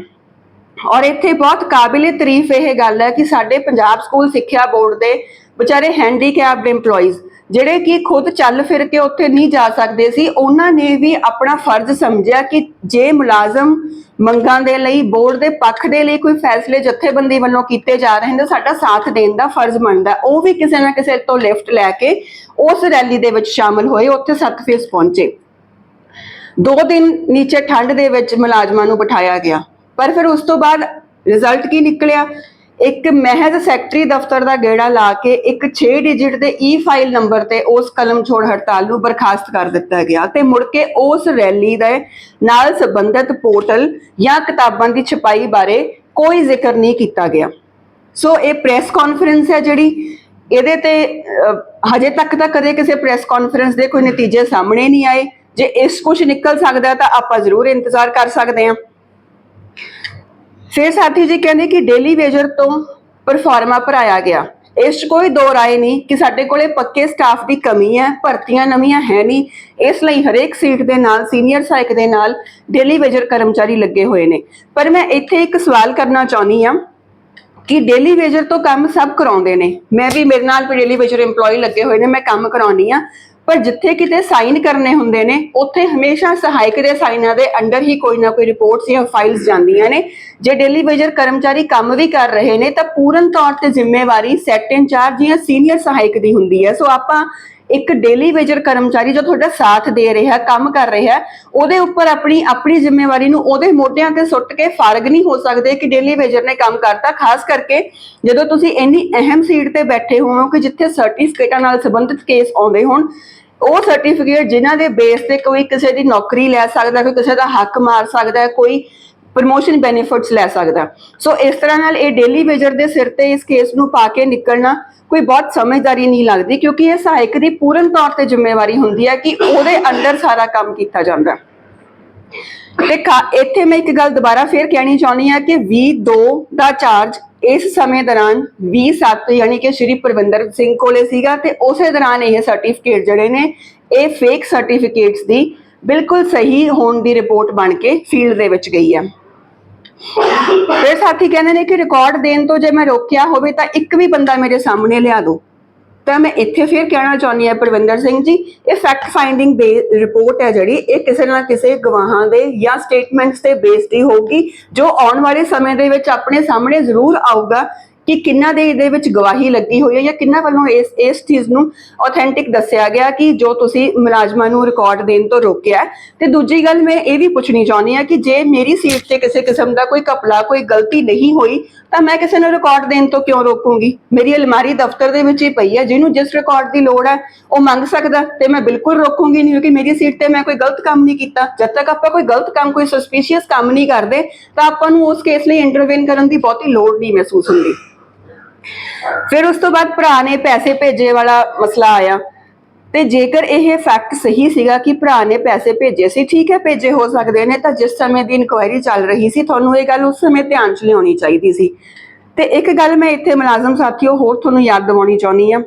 [SPEAKER 1] ਔਰ ਇੱਥੇ ਬਹੁਤ ਕਾਬਿਲੇ ਤਾਰੀਫ ਇਹ ਗੱਲ ਹੈ ਕਿ ਸਾਡੇ ਪੰਜਾਬ ਸਕੂਲ ਸਿੱਖਿਆ ਬੋਰਡ ਦੇ ਵਿਚਾਰੇ ਹੈਂਡੀਕੈਪਡ EMPLOYEES, ਜਿਹੜੇ ਕਿ ਖੁਦ ਚੱਲ ਫਿਰ ਕੇ ਉੱਥੇ ਨਹੀਂ ਜਾ ਸਕਦੇ ਸੀ, ਉਹਨਾਂ ਨੇ ਵੀ ਆਪਣਾ ਫਰਜ਼ ਸਮਝਿਆ ਕਿ ਜੇ ਮੁਲਾਜ਼ਮ ਮੰਗਾਂ ਦੇ ਲਈ, ਬੋਰਡ ਦੇ ਪੱਖ ਦੇ ਲਈ ਕੋਈ ਫੈਸਲੇ ਜਥੇਬੰਦੀ ਵੱਲੋਂ ਕੀਤੇ ਜਾ ਰਹੇ ਨੇ, ਤਾਂ ਸਾਡਾ ਸਾਥ ਦੇਣ ਦਾ ਫਰਜ਼ ਬਣਦਾ। ਉਹ ਵੀ ਕਿਸੇ ਨਾ ਕਿਸੇ ਤੋਂ ਲਿਫਟ ਲੈ ਕੇ ਉਸ ਰੈਲੀ ਦੇ ਵਿੱਚ ਸ਼ਾਮਲ ਹੋਏ, ਉੱਥੇ ਸੱਤ ਫੇਸ ਪਹੁੰਚੇ। ਦੋ ਦਿਨ ਨੀਚੇ ਠੰਡ ਦੇ ਵਿੱਚ ਮੁਲਾਜ਼ਮਾਂ ਨੂੰ ਬਿਠਾਇਆ ਗਿਆ। ਪਰ ਫਿਰ ਉਸ ਤੋਂ ਬਾਅਦ ਰਿਜ਼ਲਟ ਕੀ ਨਿਕਲਿਆ? ਇੱਕ ਮਹਿਜ਼ ਸੈਕਟਰੀ ਦਫ਼ਤਰ ਦਾ ਗੇੜਾ ਲਾ ਕੇ ਇੱਕ 6 ਡਿਜਿਟ ਦੇ ਈ ਫਾਈਲ ਨੰਬਰ ਤੇ ਉਸ ਕਲਮ ਛੋੜ ਹੜਤਾਲ ਨੂੰ ਬਰਖਾਸਤ ਕਰ ਦਿੱਤਾ ਗਿਆ ਤੇ ਮੁੜ ਕੇ ਉਸ ਰੈਲੀ ਦੇ ਨਾਲ ਸੰਬੰਧਿਤ ਪੋਰਟਲ ਜਾਂ ਕਿਤਾਬਾਂ ਦੀ ਛਪਾਈ ਬਾਰੇ ਕੋਈ ਜ਼ਿਕਰ ਨਹੀਂ ਕੀਤਾ ਗਿਆ। ਸੋ ਇਹ ਪ੍ਰੈਸ ਕਾਨਫਰੰਸ ਹੈ ਜਿਹੜੀ। ਇਹਦੇ ਤੇ ਹਜੇ ਤੱਕ ਤਾਂ ਕਦੇ ਕਿਸੇ ਪ੍ਰੈਸ ਕਾਨਫਰੰਸ ਦੇ ਕੋਈ ਨਤੀਜੇ ਸਾਹਮਣੇ ਨਹੀਂ ਆਏ। ਜੇ ਇਸ ਕੁਝ ਨਿਕਲ ਸਕਦਾ ਤਾਂ ਆਪਾਂ ਜ਼ਰੂਰ ਇੰਤਜ਼ਾਰ ਕਰ ਸਕਦੇ ਹਾਂ। ਫਿਰ ਸਾਥੀ ਜੀ ਕਹਿੰਦੇ ਕਿ ਡੇਲੀ ਵੇਜਰ ਤੋਂ ਪਰਫਾਰਮਾ ਭਰਾਇਆ ਗਿਆ। ਇਸ 'ਚ ਕੋਈ ਦੋ ਰਾਏ ਨਹੀਂ ਕਿ ਸਾਡੇ ਕੋਲੇ ਪੱਕੇ ਸਟਾਫ ਦੀ ਕਮੀ ਹੈ, ਭਰਤੀਆਂ ਨਵੀਆਂ ਹੈ ਨਹੀਂ। ਇਸ ਲਈ ਹਰੇਕ ਸੀਟ ਦੇ ਨਾਲ ਸੀਨੀਅਰ ਸਹਾਇਕ ਦੇ ਨਾਲ ਡੇਲੀ ਵੇਜਰ ਕਰਮਚਾਰੀ ਲੱਗੇ ਹੋਏ ਨੇ। ਪਰ ਮੈਂ ਇੱਥੇ ਇੱਕ ਸਵਾਲ ਕਰਨਾ ਚਾਹੁੰਦੀ ਹਾਂ ਕਿ ਡੇਲੀ ਵੇਜਰ ਤੋਂ ਕੰਮ ਸਭ ਕਰਾਉਂਦੇ ਨੇ। ਮੈਂ ਵੀ ਮੇਰੇ ਨਾਲ ਵੀ ਡੇਲੀ ਵੇਜਰ EMPLOYE ਲੱਗੇ ਹੋਏ ਨੇ, ਮੈਂ ਕੰਮ ਕਰਾਉਣੀ ਆ ਪਰ ਜਿੱਥੇ ਕਿਤੇ ਸਾਈਨ ਕਰਨੇ ਹੁੰਦੇ ਨੇ, ਉੱਥੇ ਹਮੇਸ਼ਾ ਸਹਾਇਕ ਦੇ ਸਾਈਨਾਂ ਦੇ ਅੰਡਰ ਹੀ ਕੋਈ ਨਾ ਕੋਈ ਰਿਪੋਰਟਸ ਜਾਂ ਫਾਈਲਸ ਜਾਂਦੀਆਂ ਨੇ। ਜੇ ਡੇਲੀ ਵੇਜਰ ਕਰਮਚਾਰੀ ਕੰਮ ਵੀ ਕਰ ਰਹੇ ਨੇ, ਤਾਂ ਪੂਰਨ ਤੌਰ ਤੇ ਜ਼ਿੰਮੇਵਾਰੀ ਸੈਟ ਇੰਚਾਰਜ ਜਾਂ ਸੀਨੀਅਰ ਸਹਾਇਕ ਦੀ ਹੁੰਦੀ ਹੈ। ਸੋ ਆਪਾਂ ਇੱਕ ਡੇਲੀ ਵੇਜਰ ਕਰਮਚਾਰੀ ਜੋ ਤੁਹਾਡਾ ਸਾਥ ਦੇ ਰਿਹਾ, ਕੰਮ ਕਰ ਰਿਹਾ, ਉਹਦੇ ਉੱਪਰ ਆਪਣੀ ਆਪਣੀ ਜ਼ਿੰਮੇਵਾਰੀ ਨੂੰ ਉਹਦੇ ਮੋਢਿਆਂ ਤੇ ਸੁੱਟ ਕੇ ਫਾਰਗ ਨਹੀਂ ਹੋ ਸਕਦੇ ਕਿ ਡੇਲੀ ਵੇਜਰ ਨੇ ਕੰਮ ਕਰਤਾ। ਖਾਸ ਕਰਕੇ ਜਦੋਂ ਤੁਸੀਂ ਇੰਨੀ ਅਹਿਮ ਸੀਟ ਤੇ ਬੈਠੇ ਹੋਵੋ ਕਿ ਜਿੱਥੇ ਸਰਟੀਫਿਕੇਟਾਂ ਨਾਲ ਸੰਬੰਧਿਤ ਕੇਸ ਆਉਂਦੇ ਹੋਣ, ਉਹ ਸਰਟੀਫਿਕੇਟ ਜਿਨ੍ਹਾਂ ਦੇ ਬੇਸ ਤੇ ਕੋਈ ਕਿਸੇ ਦੀ ਨੌਕਰੀ ਲੈ ਸਕਦਾ, ਕੋਈ ਕਿਸੇ ਦਾ ਹੱਕ ਮਾਰ ਸਕਦਾ, ਕੋਈ ਪ੍ਰਮੋਸ਼ਨ ਬੈਨੀਫਿਟਸ ਲੈ ਸਕਦਾ। ਸੋ ਇਸ ਤਰ੍ਹਾਂ ਨਾਲ ਇਹ ਡੇਲੀ ਵੇਜਰ ਦੇ ਸਿਰ ਤੇ ਇਸ ਕੇਸ ਨੂੰ ਪਾ ਕੇ ਨਿਕਲਣਾ ਕੋਈ ਬਹੁਤ ਸਮਝਦਾਰੀ ਨਹੀਂ ਲੱਗਦੀ, ਕਿਉਂਕਿ ਇਹ ਸਹਾਇਕ ਦੀ ਪੂਰਨ ਤੌਰ ਤੇ ਜ਼ਿੰਮੇਵਾਰੀ ਹੁੰਦੀ ਹੈ ਕਿ ਉਹਦੇ ਅੰਦਰ ਸਾਰਾ ਕੰਮ ਕੀਤਾ ਜਾਂਦਾ। ਤੇ ਇੱਥੇ ਮੈਂ ਇੱਕ ਗੱਲ ਦੁਬਾਰਾ ਫੇਰ ਕਹਿਣੀ ਚਾਹੁੰਦੀ ਹਾਂ ਕਿ 22 ਦਾ ਚਾਰਜ ਇਸ ਸਮੇਂ ਦੌਰਾਨ 27 ਯਾਨੀ ਕਿ ਸ਼੍ਰੀ ਪ੍ਰਵਿੰਦਰ ਸਿੰਘ ਕੋਲੇ ਸੀਗਾ ਤੇ ਉਸੇ ਦੌਰਾਨ ਇਹ ਸਰਟੀਫਿਕੇਟ ਜਿਹੜੇ ਨੇ, ਇਹ ਫੇਕ ਸਰਟੀਫਿਕੇਟਸ ਦੀ ਬਿਲਕੁਲ ਸਹੀ ਹੋਣ ਦੀ ਰਿਪੋਰਟ ਬਣ ਕੇ ਫੀਲਡ ਦੇ ਵਿੱਚ ਗਈ ਹੈ। ਫਿਰ ਸਾਥੀ ਕਹਿੰਦੇ ਨੇ ਕਿ ਰਿਕਾਰਡ ਦੇਣ ਤੋਂ ਜੇ ਮੈਂ ਰੋਕਿਆ ਹੋਵੇ ਤਾਂ ਇੱਕ ਵੀ ਬੰਦਾ ਮੇਰੇ ਸਾਹਮਣੇ ਲਿਆ ਦਿਓ ਤਾਂ ਮੈਂ ਇੱਥੇ ਫਿਰ ਕਹਿਣਾ ਚਾਹੁੰਦੀ ਹਾਂ ਪ੍ਰਵਿੰਦਰ ਸਿੰਘ ਜੀ, ਇਹ ਫੈਕਟ ਫਾਈਂਡਿੰਗ ਬੇ ਰਿਪੋਰਟ ਹੈ ਜਿਹੜੀ, ਇਹ ਕਿਸੇ ਨਾ ਕਿਸੇ ਗਵਾਹਾਂ ਦੇ ਜਾਂ ਸਟੇਟਮੈਂਟਸ ਤੇ ਬੇਸਡ ਹੀ ਹੋਊਗੀ, ਜੋ ਆਉਣ ਵਾਲੇ ਸਮੇਂ ਦੇ ਵਿੱਚ ਆਪਣੇ ਸਾਹਮਣੇ ਜ਼ਰੂਰ ਆਊਗਾ। ਕਿ ਕਿੰਨਾ ਦੇ ਇਹਦੇ ਵਿੱਚ ਗਵਾਹੀ ਲੱਗੀ ਹੋਈ ਹੈ ਜਾਂ ਕਿੰਨਾ ਵੱਲੋਂ ਇਸ ਇਸ ਚੀਜ਼ ਨੂੰ ਆਥੈਂਟਿਕ ਦੱਸਿਆ ਗਿਆ ਕਿ ਜੋ ਤੁਸੀਂ ਮੁਲਾਜ਼ਮਾਂ ਨੂੰ ਰਿਕਾਰਡ ਦੇਣ ਤੋਂ ਰੋਕਿਆ ਤੇ ਦੂਜੀ ਗੱਲ ਮੈਂ ਇਹ ਵੀ ਪੁੱਛਣੀ ਚਾਹੁੰਦੀ ਹਾਂ ਕਿ ਜੇ ਮੇਰੀ ਸੀਟ ਤੇ ਕਿਸੇ ਕਿਸਮ ਦਾ ਕੋਈ ਕਪਲਾ ਕੋਈ ਗਲਤੀ ਨਹੀਂ ਹੋਈ ਤਾਂ ਮੈਂ ਕਿਸੇ ਨੂੰ ਰਿਕਾਰਡ ਦੇਣ ਤੋਂ ਕਿਉਂ ਰੋਕੂੰਗੀ? ਮੇਰੀ ਅਲਮਾਰੀ ਦਫ਼ਤਰ ਦੇ ਵਿੱਚ ਹੀ ਪਈ ਹੈ, ਜਿਹਨੂੰ ਜਿਸ ਰਿਕਾਰਡ ਦੀ ਲੋੜ ਹੈ, ਉਹ ਮੰਗ ਸਕਦਾ ਤੇ ਮੈਂ ਬਿਲਕੁਲ ਰੋਕੂੰਗੀ ਨਹੀਂ, ਕਿਉਂਕਿ ਮੇਰੀ ਸੀਟ ਤੇ ਮੈਂ ਕੋਈ ਗਲਤ ਕੰਮ ਨਹੀਂ ਕੀਤਾ। ਜਦ ਤੱਕ ਆਪਾਂ ਕੋਈ ਗਲਤ ਕੰਮ, ਕੋਈ ਸਸਪੀਸ਼ੀਅਸ ਕੰਮ ਨਹੀਂ ਕਰਦੇ, ਤਾਂ ਆਪਾਂ ਨੂੰ ਉਸ ਕੇਸ ਲਈ ਇੰਟਰਵੈਨ ਕਰਨ ਦੀ ਬਹੁਤੀ ਲੋੜ ਨਹੀਂ ਮਹਿਸੂਸ ਹੁੰਦੀ। ਫਿਰ ਉਸ ਤੋਂ ਬਾਅਦ ਭਰਾ ਨੇ ਪੈਸੇ ਭੇਜੇ ਵਾਲਾ ਮਸਲਾ ਆਇਆ। ਤੇ ਜੇਕਰ ਇਹ ਫੈਕਟ ਸਹੀ ਸੀਗਾ ਕਿ ਭਰਾ ਨੇ ਪੈਸੇ ਭੇਜੇ ਸੀ, ਠੀਕ ਹੈ, ਭੇਜੇ ਹੋ ਸਕਦੇ ਨੇ, ਤਾਂ ਜਿਸ ਸਮੇਂ ਦੀ ਇਨਕੁਆਇਰੀ ਚੱਲ ਰਹੀ ਸੀ, ਤੁਹਾਨੂੰ ਇਹ ਗੱਲ ਉਸ ਸਮੇਂ ਧਿਆਨ 'ਚ ਲਿਆਉਣੀ ਚਾਹੀਦੀ ਸੀ। ਤੇ ਇੱਕ ਗੱਲ ਮੈਂ ਇੱਥੇ ਮੁਲਾਜ਼ਮ ਸਾਥੀਓ ਹੋਰ ਤੁਹਾਨੂੰ ਯਾਦ ਦਿਵਾਉਣੀ ਚਾਹੁੰਦੀ ਹਾਂ।